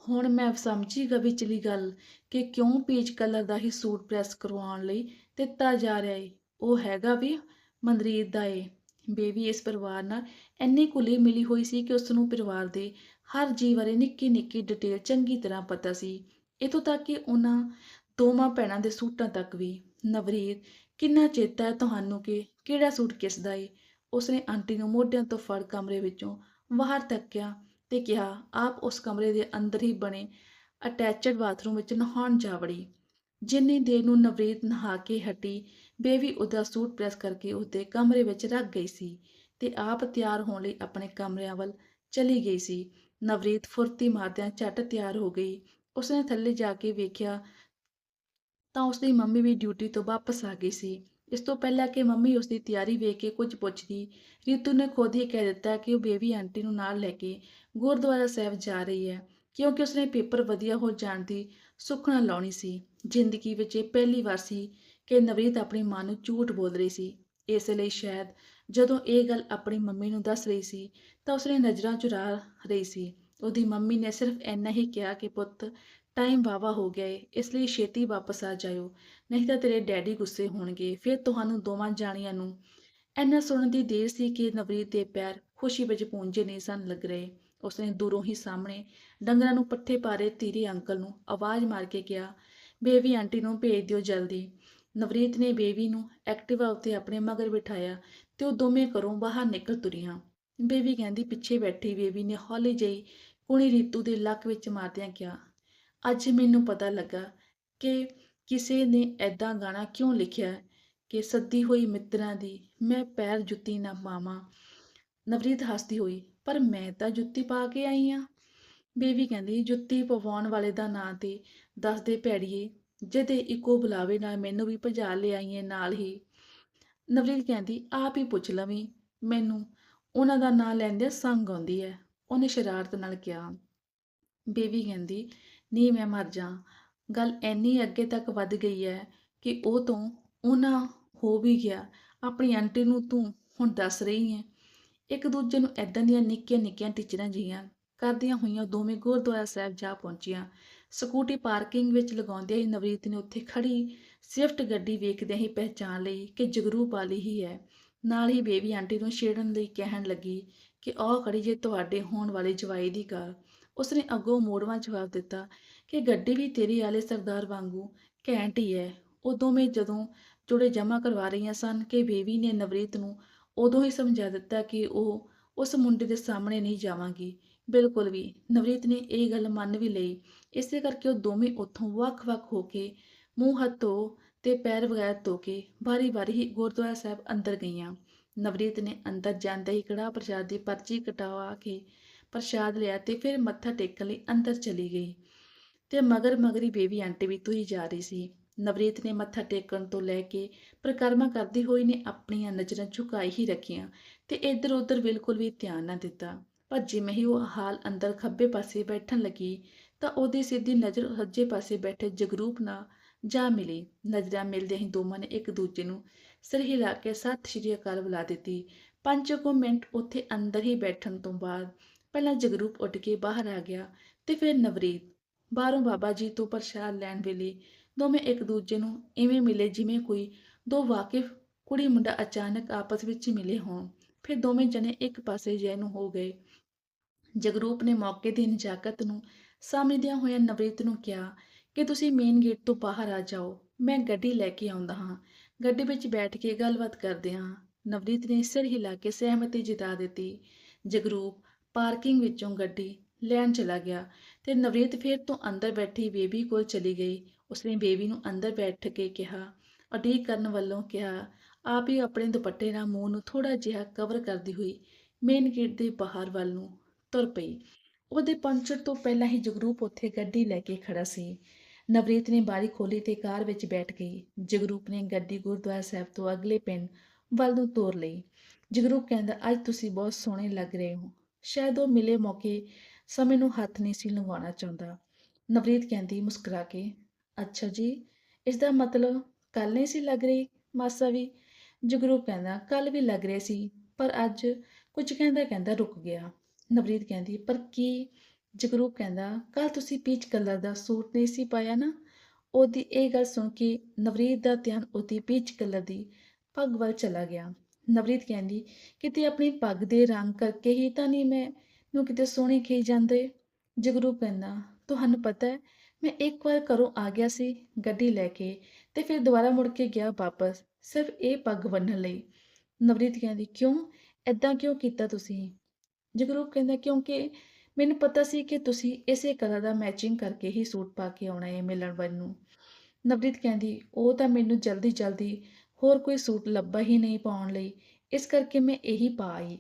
ਹੁਣ ਮੈਂ ਸਮਝੀ ਗਾ ਵਿਚਲੀ ਗੱਲ ਕਿ ਕਿਉਂ ਪੀਚ ਕਲਰ ਦਾ ਹੀ ਸੂਟ ਪ੍ਰੈਸ ਕਰਵਾਉਣ ਲਈ ਦਿੱਤਾ ਜਾ ਰਿਹਾ ਏ। ਉਹ ਹੈਗਾ ਵੀ ਮਨਰੀਤ ਦਾ ਏ। ਬੇਬੀ ਇਸ ਪਰਿਵਾਰ ਨਾਲ ਇੰਨੀ ਕੁਲੀ ਮਿਲੀ ਹੋਈ ਸੀ ਕਿ ਉਸ ਨੂੰ ਪਰਿਵਾਰ ਦੇ ਹਰ ਜੀਵ ਬਾਰੇ ਨਿੱਕੀ ਨਿੱਕੀ ਡਿਟੇਲ ਚੰਗੀ ਤਰ੍ਹਾਂ ਪਤਾ ਸੀ। ਇਥੋਂ ਤੱਕ ਕਿ ਉਹਨਾਂ ਦੋਵਾਂ ਭੈਣਾਂ ਦੇ ਸੂਟਾਂ ਤੱਕ ਵੀ। ਨਵਰੀਤ, ਕਿੰਨਾ ਚੇਤਾ ਹੈ ਤੁਹਾਨੂੰ ਕਿ ਕਿਹੜਾ ਸੂਟ ਕਿਸ ਦਾ ਏ? ਉਸਨੇ ਆਂਟੀ ਨੂੰ ਮੋਢਿਆਂ ਤੋਂ ਫੜ ਕਮਰੇ ਵਿੱਚੋਂ ਬਾਹਰ ਤੱਕਿਆ ਤੇ ਕਿਹਾ, ਆਪ ਉਸ ਕਮਰੇ ਦੇ ਅੰਦਰ ਹੀ ਬਣੇ ਅਟੈਚਡ ਬਾਥਰੂਮ ਵਿੱਚ ਨਹਾਉਣ ਜਾ ਵੜੀ। ਜਿੰਨੀ ਦੇਰ ਨੂੰ ਨਵਰੀਤ ਨਹਾ ਕੇ ਹਟੀ, ਬੇਬੀ ਉਹਦਾ ਸੂਟ ਪ੍ਰੈਸ ਕਰਕੇ ਉਹਦੇ ਕਮਰੇ ਵਿੱਚ ਰੱਖ ਗਈ ਸੀ ਤੇ ਆਪ ਤਿਆਰ ਹੋਣ ਲਈ ਆਪਣੇ ਕਮਰਿਆਂ ਵੱਲ ਚਲੀ ਗਈ ਸੀ। ਨਵਰੀਤ ਫੁਰਤੀ ਮਾਰਦਿਆਂ ਝਟ ਤਿਆਰ ਹੋ ਗਈ। ਉਸਨੇ ਥੱਲੇ ਜਾ ਕੇ ਵੇਖਿਆ ਤਾਂ ਉਸਦੀ ਮੰਮੀ ਵੀ ਡਿਊਟੀ ਤੋਂ ਵਾਪਸ ਆ ਗਈ ਸੀ। ਇਸ ਤੋਂ ਪਹਿਲਾਂ ਕਿ ਮੰਮੀ ਉਸਦੀ ਤਿਆਰੀ ਵੇਖ ਕੇ ਕੁਝ ਪੁੱਛਦੀ, ਰੀਤੂ ਨੇ ਖੁਦ ਹੀ ਕਹਿ ਦਿੱਤਾ ਕਿ ਉਹ ਬੇਬੀ ਆਂਟੀ ਨੂੰ ਨਾਲ ਲੈ ਕੇ ਗੁਰਦੁਆਰਾ ਸਾਹਿਬ ਜਾ ਰਹੀ ਹੈ, ਕਿਉਂਕਿ ਉਸਨੇ ਪੇਪਰ ਵਧੀਆ ਹੋ ਜਾਣ ਦੀ ਸੁਖਣਾ ਲਾਉਣੀ ਸੀ। ਜ਼ਿੰਦਗੀ ਵਿੱਚ ਇਹ ਪਹਿਲੀ ਵਾਰ ਸੀ ਕਿ ਨਵਰੀਤ ਆਪਣੀ ਮਾਂ ਨੂੰ ਝੂਠ ਬੋਲ ਰਹੀ ਸੀ। ਇਸ ਲਈ ਸ਼ਾਇਦ ਜਦੋਂ ਇਹ ਗੱਲ ਆਪਣੀ ਮੰਮੀ ਨੂੰ ਦੱਸ ਰਹੀ ਸੀ, ਤਾਂ ਉਸਨੇ ਨਜ਼ਰਾਂ ਚੁਰਾ ਰਹੀ ਸੀ। ਉਹਦੀ ਮੰਮੀ ਨੇ ਸਿਰਫ ਇੰਨਾ ਹੀ ਕਿਹਾ ਕਿ, ਪੁੱਤ ਟਾਈਮ ਵਾਵਾ ਹੋ ਗਿਆ ਏ, ਇਸ ਲਈ ਛੇਤੀ ਵਾਪਸ ਆ ਜਾਇਓ, ਨਹੀਂ ਤਾਂ ਤੇਰੇ ਡੈਡੀ ਗੁੱਸੇ ਹੋਣਗੇ, ਫਿਰ ਤੁਹਾਨੂੰ ਦੋਵਾਂ ਜਾਣੀਆਂ ਨੂੰ। ਇੰਨਾ ਸੁਣਨ ਦੀ ਦੇਰ ਸੀ ਕਿ ਨਵਰੀਤ ਦੇ ਪੈਰ ਖੁਸ਼ੀ ਵਿੱਚ ਪੂੰਝੇ ਨਹੀਂ ਸਨ ਲੱਗ ਰਹੇ। ਉਸਨੇ ਦੂਰੋਂ ਹੀ ਸਾਹਮਣੇ ਡੰਗਰਾਂ ਨੂੰ ਪੱਠੇ ਪਾ ਰਹੇ ਤੀਰੇ ਅੰਕਲ ਨੂੰ ਆਵਾਜ਼ ਮਾਰ ਕੇ ਕਿਹਾ, ਬੇਬੀ ਆਂਟੀ ਨੂੰ ਭੇਜ ਦਿਓ ਜਲਦੀ। ਨਵਰੀਤ ਨੇ ਬੇਬੀ ਨੂੰ ਐਕਟਿਵਾ ਉੱਤੇ ਆਪਣੇ ਮਗਰ ਬਿਠਾਇਆ ਤੇ ਉਹ ਦੋਵੇਂ ਘਰੋਂ ਬਾਹਰ ਨਿਕਲ ਤੁਰੀਆਂ। ਬੇਬੀ ਕਹਿੰਦੀ, ਪਿੱਛੇ ਬੈਠੀ ਬੇਬੀ ਨੇ ਹੌਲੀ ਜਿਹੀ ਕੁਣੀ ਰੀਤੂ ਦੇ ਲੱਕ ਵਿੱਚ ਮਾਰਦਿਆਂ ਕਿਹਾ, ਅੱਜ ਮੈਨੂੰ ਪਤਾ ਲੱਗਾ ਕਿ ਕਿਸੇ ਨੇ ਐਦਾਂ ਗਾਣਾ ਕਿਉਂ ਲਿਖਿਆ ਕਿ ਸੱਦੀ ਹੋਈ ਮਿੱਤਰਾਂ ਦੀ ਮੈਂ ਪੈਰ ਜੁੱਤੀ ਨਾ ਪਾਵਾਂ। ਨਵਰੀਤ ਹੱਸਦੀ ਹੋਈ ਪਰ ਮੈਂ ਤਾਂ ਜੁੱਤੀ ਪਾ ਕੇ ਆਈ ਆ। ਬੇਬੀ ਕਹਿੰਦੀ, ਜੁੱਤੀ ਪਵਾਉਣ ਵਾਲੇ ਦਾ ਨਾਂ ਤੇ ਦੱਸਦੇ ਭੈੜੀਏ ਜਿਹਦੇ ਇੱਕੋ ਬੁਲਾਵੇ ਨਾਲ ਮੈਨੂੰ ਵੀ ਭਜਾ ਲਿਆਈਏ ਨਾਲ ਹੀ। ਨਵਰੀਤ ਕਹਿੰਦੀ, ਆਪ ਹੀ ਪੁੱਛ ਲਵੀਂ, ਮੈਨੂੰ ਉਹਨਾਂ ਦਾ ਨਾਂ ਲੈਂਦੇ ਸੰਗ ਆਉਂਦੀ ਹੈ ਉਹਨੇ ਸ਼ਰਾਰਤ ਨਾਲ ਕਿਹਾ। ਬੇਬੀ ਕਹਿੰਦੀ, ਨਹੀਂ, ਮੈਂ ਮਰ ਜਾ। ਗੱਲ ਐਨੀ ਅੱਗੇ ਤੱਕ ਵੱਧ ਗਈ ਹੈ ਕਿ ਉਹ ਤੋਂ ਉਹਨਾਂ ਹੋ ਵੀ ਗਿਆ। ਆਪਣੀ ਆਂਟੀ ਨੂੰ ਤੂੰ ਹੁਣ ਦੱਸ ਰਹੀ ਹੈ ਇੱਕ ਦੂਜੇ ਨੂੰ ਐਦਾਂ ਦੀਆਂ ਨਿੱਕੀਆਂ ਨਿੱਕੀਆਂ ਟੀਚਰਾਂ ਜੀਆਂ ਕਰਦੀਆਂ ਹੋਈਆਂ ਦੋਵੇਂ ਗੁਰਦੁਆਰਾ ਸਾਹਿਬ ਜਾ ਪਹੁੰਚੀਆਂ। ਸਕੂਟੀ ਪਾਰਕਿੰਗ ਵਿੱਚ ਲਗਾਉਂਦਿਆਂ ਹੀ ਨਵਰੀਤ ਨੇ ਉੱਥੇ ਖੜੀ ਸਵਿਫਟ ਗੱਡੀ ਵੇਖਦਿਆਂ ਹੀ ਪਹਿਚਾਨ ਲਈ ਕਿ ਜਗਰੂ ਵਾਲੀ ਹੀ ਹੈ। ਨਾਲ ਹੀ ਬੇਬੀ ਆਂਟੀ ਨੂੰ ਛੇੜਨ ਲਈ ਕਹਿਣ ਲੱਗੀ ਕਿ ਉਹ ਖੜੀ ਜੇ ਤੁਹਾਡੇ ਹੋਣ ਵਾਲੇ ਜਵਾਈ ਦੀ ਕਾਰ ਉਸਨੇ ਅੱਗੋਂ ਮੋੜਵਾਂ ਜਵਾਬ ਦਿੱਤਾ ਕਿ ਗੱਡੀ ਵੀ ਤੇਰੀ ਵਾਲੇ ਸਰਦਾਰ ਵਾਂਗੂ ਘੈਂਟ ਹੀ ਹੈ। ਉਹ ਦੋਵੇਂ ਜਦੋਂ ਜੁੜੇ ਜਮ੍ਹਾਂ ਕਰਵਾ ਰਹੀਆਂ ਸਨ ਕਿ ਬੇਬੀ ਨੇ ਨਵਰੀਤ ਨੂੰ ਉਦੋਂ ਹੀ ਸਮਝਾ ਦਿੱਤਾ ਕਿ ਉਹ ਉਸ ਮੁੰਡੇ ਦੇ ਸਾਹਮਣੇ ਨਹੀਂ ਜਾਵਾਂਗੀ। ਬਿਲਕੁਲ ਵੀ, ਨਵਰੀਤ ਨੇ ਇਹ ਗੱਲ ਮੰਨ ਵੀ ਲਈ। ਇਸੇ ਕਰਕੇ ਉਹ ਦੋਵੇਂ ਉੱਥੋਂ ਵੱਖ-ਵੱਖ ਹੋ ਕੇ ਮੂੰਹ ਹੱਥ ਧੋ ਤੇ ਪੈਰ ਵਗੈਰਾ ਧੋ ਕੇ ਵਾਰੀ-ਵਾਰੀ ਹੀ ਗੁਰਦੁਆਰਾ ਸਾਹਿਬ ਅੰਦਰ ਗਈਆਂ। ਨਵਰੀਤ ਨੇ ਅੰਦਰ ਜਾਂਦੇ ਹੀ ਕੜਾਹ ਪ੍ਰਸ਼ਾਦ ਦੀ ਪਰਚੀ ਕਟਵਾ ਕੇ ਪ੍ਰਸ਼ਾਦ ਲਿਆ ਤੇ ਫਿਰ ਮੱਥਾ ਟੇਕਣ ਲਈ ਅੰਦਰ ਚਲੀ ਗਈ। ਤੇ ਮਗਰ ਮਗਰੀ ਬੇਬੀ ਆਂਟੀ ਵੀ ਤੁਰੀ ਜਾ ਰਹੀ ਸੀ। ਨਵਰੀਤ ਨੇ ਮੱਥਾ ਟੇਕਣ ਤੋਂ ਲੈ ਕੇ ਪ੍ਰਕਰਮਾ ਕਰਦੀ ਹੋਈ ਨੇ ਆਪਣੀਆਂ ਨਜ਼ਰਾਂ ਝੁਕਾਈ ਹੀ ਰੱਖੀਆਂ ਤੇ ਇੱਧਰ ਉੱਧਰ ਬਿਲਕੁਲ ਵੀ ਧਿਆਨ ਨਾ ਦਿੱਤਾ। ਪਰ ਜਿਵੇਂ ਹੀ ਉਹ ਹਾਲ ਅੰਦਰ ਖੱਬੇ ਪਾਸੇ ਬੈਠਣ ਲੱਗੀ ਤਾਂ ਉਹਦੀ ਸਿੱਧੀ ਨਜ਼ਰ ਸੱਜੇ ਪਾਸੇ ਬੈਠੇ ਜਗਰੂਪ ਨਾਲ ਜਾ ਮਿਲੀ। ਨਜ਼ਰਾਂ ਮਿਲਦੇ ਹੀ ਦੋਵਾਂ ਨੇ ਇੱਕ ਦੂਜੇ ਨੂੰ ਸਿਰ ਹਿਲਾ ਕੇ ਸਤਿ ਸ਼੍ਰੀ ਅਕਾਲ ਬੁਲਾ ਦਿੱਤੀ। ਪੰਜ ਕੁ ਮਿੰਟ ਉੱਥੇ ਅੰਦਰ ਹੀ ਬੈਠਣ ਤੋਂ ਬਾਅਦ ਪਹਿਲਾਂ ਜਗਰੂਪ ਉੱਠ ਕੇ ਬਾਹਰ ਆ ਗਿਆ ਤੇ ਫਿਰ ਨਵਰੀਤ, ਬਾਹਰੋਂ ਬਾਬਾ ਜੀ ਤੋਂ ਪ੍ਰਸ਼ਾਦ ਲੈਣ ਵੇਲੇ ਦੋਵੇਂ ਇੱਕ ਦੂਜੇ ਨੂੰ ਇਵੇਂ ਮਿਲੇ ਜਿਵੇਂ ਕੋਈ ਦੋ ਵਾਕਿਫ ਕੁੜੀ ਮੁੰਡਾ ਅਚਾਨਕ ਆਪਸ ਵਿੱਚ ਮਿਲੇ ਹੋਣ। ਫਿਰ ਦੋਵੇਂ ਜਣੇ ਇੱਕ ਪਾਸੇ ਜਿਹੇ ਨੂੰ ਹੋ ਗਏ। ਜਗਰੂਪ ਨੇ ਮੌਕੇ ਦੀ ਨਜਾਕਤ ਨੂੰ ਸਮਝਦਿਆਂ ਹੋਇਆਂ ਨਵਰੀਤ ਨੂੰ ਕਿਹਾ, ਕਿ ਤੁਸੀਂ ਮੇਨ ਗੇਟ ਤੋਂ ਬਾਹਰ ਆ ਜਾਓ। ਮੈਂ ਗੱਡੀ ਲੈ ਕੇ ਆਉਂਦਾ ਹਾਂ। ਗੱਡੀ ਵਿੱਚ ਬੈਠ ਕੇ ਗੱਲਬਾਤ ਕਰਦੇ ਹਾਂ। ਨਵਰੀਤ ਨੇ ਸਿਰ ਹਿਲਾ ਕੇ ਸਹਿਮਤੀ ਜਿਤਾ ਦਿੱਤੀ। ਜਗਰੂਪ ਪਾਰਕਿੰਗ ਵਿੱਚੋਂ ਗੱਡੀ ਲੈਣ ਚਲਾ ਗਿਆ ਤੇ ਨਵਰੀਤ ਫਿਰ ਤੋਂ ਅੰਦਰ ਬੈਠੀ ਬੇਬੀ ਕੋਲ ਚਲੀ ਗਈ। ਉਸਨੇ ਬੇਬੀ ਨੂੰ ਅੰਦਰ ਬੈਠ ਕੇ ਕਿਹਾ ਉਡੀਕ ਕਰਨ ਵੱਲੋਂ ਕਿਹਾ, ਆਪ ਹੀ ਆਪਣੇ ਦੁਪੱਟੇ ਨਾਲ ਮੂੰਹ ਨੂੰ ਥੋੜਾ ਜਿਹਾ ਕਵਰ ਕਰਦੀ ਹੋਈ ਮੇਨ ਗੇਟ ਦੇ ਬਾਹਰ ਵੱਲ ਨੂੰ ਤੁਰ ਪਈ। ਉਹਦੇ ਪੰਚਰ ਤੋਂ ਪਹਿਲਾਂ ਹੀ ਜਗਰੂਪ ਉੱਥੇ ਗੱਡੀ ਲੈ ਕੇ ਖੜਾ ਸੀ। ਨਵਰੀਤ ਨੇ ਬਾਰੀ ਖੋਲੀ ਤੇ ਕਾਰ ਵਿੱਚ ਬੈਠ ਗਈ। ਜਗਰੂਪ ਨੇ ਗੱਡੀ ਗੁਰਦੁਆਰਾ ਸਾਹਿਬ ਤੋਂ ਅਗਲੇ ਪਿੰਡ ਵੱਲ ਨੂੰ ਤੋਰ ਲਈ। ਜਗਰੂਪ ਕਹਿੰਦਾ, ਅੱਜ ਤੁਸੀਂ ਬਹੁਤ ਸੋਹਣੇ ਲੱਗ ਰਹੇ ਹੋ। ਸ਼ਾਇਦ ਉਹ ਮਿਲੇ ਮੌਕੇ ਸਮੇਂ ਨੂੰ ਹੱਥ ਨਹੀਂ ਸੀ ਲੰਘਾਉਣਾ ਚਾਹੁੰਦਾ। ਨਵਰੀਤ ਕਹਿੰਦੀ ਮੁਸਕਰਾ ਕੇ ਅੱਛਾ ਜੀ, ਇਸ ਦਾ ਮਤਲਬ ਕੱਲ ਨਹੀਂ ਸੀ ਲੱਗ ਰਹੀ? ਮਾਸਾ ਵੀ ਜਗਰੂਪ ਕਹਿੰਦਾ ਕੱਲ ਵੀ ਲੱਗ ਰਹੇ ਸੀ, ਪਰ ਅੱਜ ਕੁਝ ਕਹਿੰਦਾ ਕਹਿੰਦਾ ਰੁਕ ਗਿਆ। ਨਵਰੀਤ ਕਹਿੰਦੀ, ਪਰ ਕੀ ਜਗਰੂਪ ਕਹਿੰਦਾ ਕੱਲ ਤੁਸੀਂ ਪੀਚ ਕਲਰ ਦਾ ਸੂਟ ਨਹੀਂ ਸੀ ਪਾਇਆ ਨਾ? ਉਹਦੀ ਇਹ ਗੱਲ ਸੁਣ ਕੇ ਨਵਰੀਤ ਦਾ ਧਿਆਨ ਉਹਦੀ ਪੀਚ ਕਲਰ ਦੀ ਪੱਗ ਵੱਲ ਚਲਾ ਗਿਆ। ਨਵਰੀਤ ਕਹਿੰਦੀ, ਕਿਤੇ ਆਪਣੀ ਪੱਗ ਦੇ ਰੰਗ ਕਰਕੇ ਹੀ ਤਾਂ ਨਹੀਂ ਮੈਂ ਨੂੰ ਕਿਤੇ ਸੋਹਣੀ ਖੀ ਜਾਂਦੇ? ਜਗਰੂਪ ਕਹਿੰਦਾ ਤੁਹਾਨੂੰ ਪਤਾ ਹੈ ਮੈਂ ਇੱਕ ਵਾਰ ਘਰੋਂ ਆ ਗਿਆ ਸੀ ਗੱਡੀ ਲੈ ਕੇ ਤੇ ਫਿਰ ਦੁਬਾਰਾ ਮੁੜ ਕੇ ਗਿਆ ਵਾਪਸ, ਸਿਰਫ ਇਹ ਪੱਗ ਬੰਨ੍ਹਣ ਲਈ। ਨਵਰੀਤ ਕਹਿੰਦੀ, ਕਿਉਂ? ਐਦਾਂ ਕਿਉਂ ਕੀਤਾ ਤੁਸੀਂ? ਜਗਰੂਪ ਕਹਿੰਦਾ, ਕਿਉਂਕਿ ਮੈਨੂੰ ਪਤਾ ਸੀ ਕਿ ਤੁਸੀਂ ਇਸੇ ਕਲਰ ਦਾ ਮੈਚਿੰਗ ਕਰਕੇ ਹੀ ਸੂਟ ਪਾ ਕੇ ਆਉਣਾ ਹੈ ਮਿਲਣ ਵੱਲ ਨੂੰ। ਨਵਰੀਤ ਕਹਿੰਦੀ, ਉਹ ਤਾਂ ਮੈਨੂੰ ਜਲਦੀ ਜਲਦੀ ਹੋਰ ਕੋਈ ਸੂਟ ਲੱਭਾ ਹੀ ਨਹੀਂ ਪਾਉਣ ਲਈ, ਇਸ ਕਰਕੇ ਮੈਂ ਇਹੀ ਪਾ ਆਈ।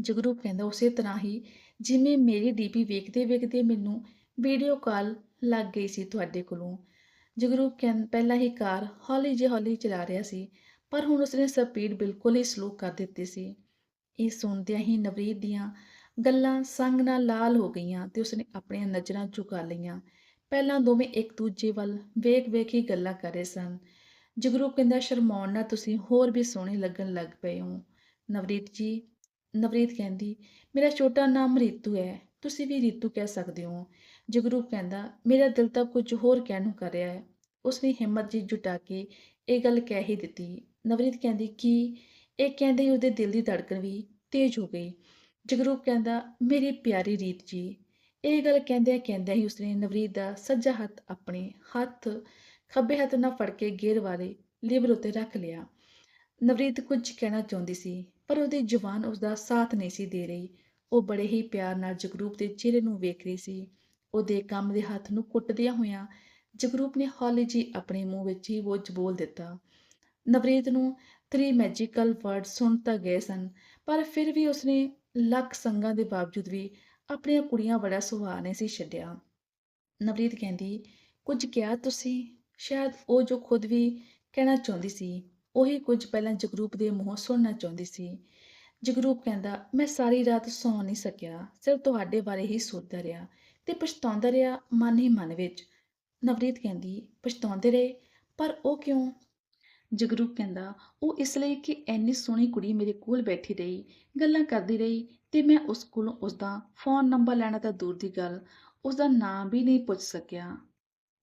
ਜਗਰੂਪ ਕਹਿੰਦਾ, ਉਸੇ ਤਰ੍ਹਾਂ ਹੀ ਜਿਵੇਂ ਮੇਰੀ ਡੀਪੀ ਵੇਖਦੇ ਵੇਖਦੇ ਮੈਨੂੰ ਵੀਡੀਓ ਕਾਲ ਲੱਗ ਗਈ ਸੀ ਤੁਹਾਡੇ ਕੋਲੋਂ। ਜਗਰੂਪ ਕਹਿੰ, ਪਹਿਲਾਂ ਹੀ ਕਾਰ ਹੌਲੀ ਜਿਹੀ ਹੌਲੀ ਚਲਾ ਰਿਹਾ ਸੀ, ਪਰ ਹੁਣ ਉਸਨੇ ਸਪੀਡ ਬਿਲਕੁਲ ਹੀ ਸਲੋ ਕਰ ਦਿੱਤੀ ਸੀ। ਇਹ ਸੁਣਦਿਆਂ ਹੀ ਨਵਰੀਤ ਦੀਆਂ ਗੱਲਾਂ ਸੰਗ ਨਾਲ ਲਾਲ ਹੋ ਗਈਆਂ ਤੇ ਉਸਨੇ ਆਪਣੀਆਂ ਨਜ਼ਰਾਂ ਝੁਕਾ ਲਈਆਂ। ਪਹਿਲਾਂ ਦੋਵੇਂ ਇੱਕ ਦੂਜੇ ਵੱਲ ਵੇਖ-ਵੇਖ ਹੀ ਗੱਲਾਂ ਕਰ ਰਹੇ ਸਨ। ਜਗਰੂਪ ਕਹਿੰਦਾ, ਸ਼ਰਮਾਉਣ ਨਾਲ ਤੁਸੀਂ ਹੋਰ ਵੀ ਸੋਹਣੇ ਲੱਗਣ ਲੱਗ ਪਏ ਹੋ। ਨਵਰੀਤ ਜੀ, ਨਵਰੀਤ ਕਹਿੰਦੀ, ਮੇਰਾ ਛੋਟਾ ਨਾਮ ਰੀਤੂ ਹੈ। ਤੁਸੀਂ ਵੀ ਰੀਤੂ ਕਹਿ ਸਕਦੇ ਹੋ। ਜਗਰੂਪ ਕਹਿੰਦਾ, ਮੇਰਾ ਦਿਲ ਤਾਂ ਕੁਝ ਹੋਰ ਕਹਿਣ ਨੂੰ ਕਰ ਰਿਹਾ ਹੈ? ਉਸਨੇ ਹਿੰਮਤ ਜੀ ਜੁਟਾ ਕੇ ਇਹ ਗੱਲ ਕਹਿ ਹੀ ਦਿੱਤੀ। ਨਵਰੀਤ ਕਹਿੰਦੀ, ਕਿ ਇਹ ਕਹਿੰਦੇ ਹੀ ਉਹਦੇ ਦਿਲ ਦੀ ਧੜਕਣ ਵੀ ਤੇਜ਼ ਹੋ ਗਈ? ਜਗਰੂਪ ਕਹਿੰਦਾ, ਮੇਰੀ ਪਿਆਰੀ ਰੀਤ ਜੀ, ਇਹ ਗੱਲ ਕਹਿੰਦਿਆਂ ਕਹਿੰਦਿਆਂ ਹੀ ਉਸਨੇ ਨਵਰੀਤ ਦਾ ਸੱਜਾ ਹੱਥ ਆਪਣੇ ਹੱਥ, ਖੱਬੇ ਹੱਥ ਨਾਲ ਫੜ ਕੇ ਗੇਰ ਵਾਲੇ ਲਿਵਰ ਉੱਤੇ ਰੱਖ ਲਿਆ। ਨਵਰੀਤ ਕੁਝ ਕਹਿਣਾ ਚਾਹੁੰਦੀ ਸੀ, ਪਰ ਉਹਦੀ ਜ਼ੁਬਾਨ ਉਸਦਾ ਸਾਥ ਨਹੀਂ ਸੀ ਦੇ ਰਹੀ। ਉਹ ਬੜੇ ਹੀ ਪਿਆਰ ਨਾਲ ਜਗਰੂਪ ਦੇ ਚਿਹਰੇ ਨੂੰ ਵੇਖ ਰਹੀ ਸੀ। ਉਹਦੇ ਕੰਮ ਦੇ ਹੱਥ ਨੂੰ ਕੁੱਟਦਿਆਂ ਹੋਇਆਂ ਜਗਰੂਪ ਨੇ ਹੌਲੀ ਜੀ ਆਪਣੇ ਮੂੰਹ ਵਿੱਚ ਹੀ ਬੋਝ ਬੋਲ ਦਿੱਤਾ। ਨਵਰੀਤ ਨੂੰ ਤ੍ਰੀ ਮੈਜੀਕਲ ਵਰਡ ਸੁਣ ਤਾਂ ਗਏ ਸਨ, ਪਰ ਫਿਰ ਵੀ ਉਸਨੇ ਲੱਖ ਸੰਗਾਂ ਦੇ ਬਾਵਜੂਦ ਵੀ ਆਪਣੀਆਂ ਕੁੜੀਆਂ ਬੜਾ ਸੁਭਾਅ ਨਹੀਂ ਸੀ ਛੱਡਿਆ। ਨਵਰੀਤ ਕਹਿੰਦੀ, ਕੁਝ ਕਿਹਾ ਤੁਸੀਂ? ਸ਼ਾਇਦ ਉਹ ਜੋ ਖੁਦ ਵੀ ਕਹਿਣਾ ਚਾਹੁੰਦੀ ਸੀ, ਉਹੀ ਕੁਝ ਪਹਿਲਾਂ ਜਗਰੂਪ ਦੇ ਮੂੰਹੋਂ ਸੁਣਨਾ ਚਾਹੁੰਦੀ ਸੀ। ਜਗਰੂਪ ਕਹਿੰਦਾ, ਮੈਂ ਸਾਰੀ ਰਾਤ ਸੌਂ ਨਹੀਂ ਸਕਿਆ, ਸਿਰਫ ਤੁਹਾਡੇ ਬਾਰੇ ਹੀ ਸੋਚਦਾ ਰਿਹਾ। ਤੇ ਪਛਤਾਉਂਦਾ ਰਿਹਾ ਮਨ ਹੀ ਮਨ ਵਿੱਚ। ਨਵਰੀਤ ਕਹਿੰਦੀ, ਪਛਤਾਉਂਦੇ ਰਹੇ, ਪਰ ਉਹ ਕਿਉਂ? ਜਗਰੂਪ ਕਹਿੰਦਾ, ਉਹ ਇਸ ਲਈ ਕਿ ਐਨੀ ਸੋਹਣੀ ਕੁੜੀ ਮੇਰੇ ਕੋਲ ਬੈਠੀ ਰਹੀ, ਗੱਲਾਂ ਕਰਦੀ ਰਹੀ ਤੇ ਮੈਂ ਉਸ ਕੋਲੋਂ ਉਸ ਦਾ ਫੋਨ ਨੰਬਰ ਲੈਣਾ ਤਾਂ ਦੂਰ ਦੀ ਗੱਲ ਉਸ ਦਾ ਨਾਮ ਵੀ ਨਹੀਂ ਪੁੱਛ ਸਕਿਆ।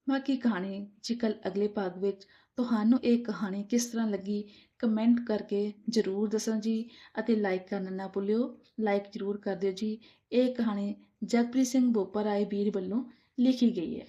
ਬਾਕੀ ਕਹਾਣੀ ਜੇਕਰ ਅਗਲੇ ਭਾਗ ਵਿੱਚ ਤੁਹਾਨੂੰ ਇਹ ਕਹਾਣੀ ਕਿਸ ਤਰ੍ਹਾਂ ਲੱਗੀ ਕਮੈਂਟ ਕਰਕੇ ਜ਼ਰੂਰ ਦੱਸਣਾ ਜੀ ਅਤੇ ਲਾਈਕ ਕਰਨਾ ਨਾ ਭੁੱਲਿਓ। ਲਾਈਕ ਜ਼ਰੂਰ ਕਰ ਦਿਓ ਜੀ। ਇਹ ਕਹਾਣੀ ਜਗਪ੍ਰੀਤ ਸਿੰਘ ਬੋਪਰ ਆਏ ਵੀਰ ਵੱਲੋਂ ਲਿਖੀ ਗਈ ਹੈ।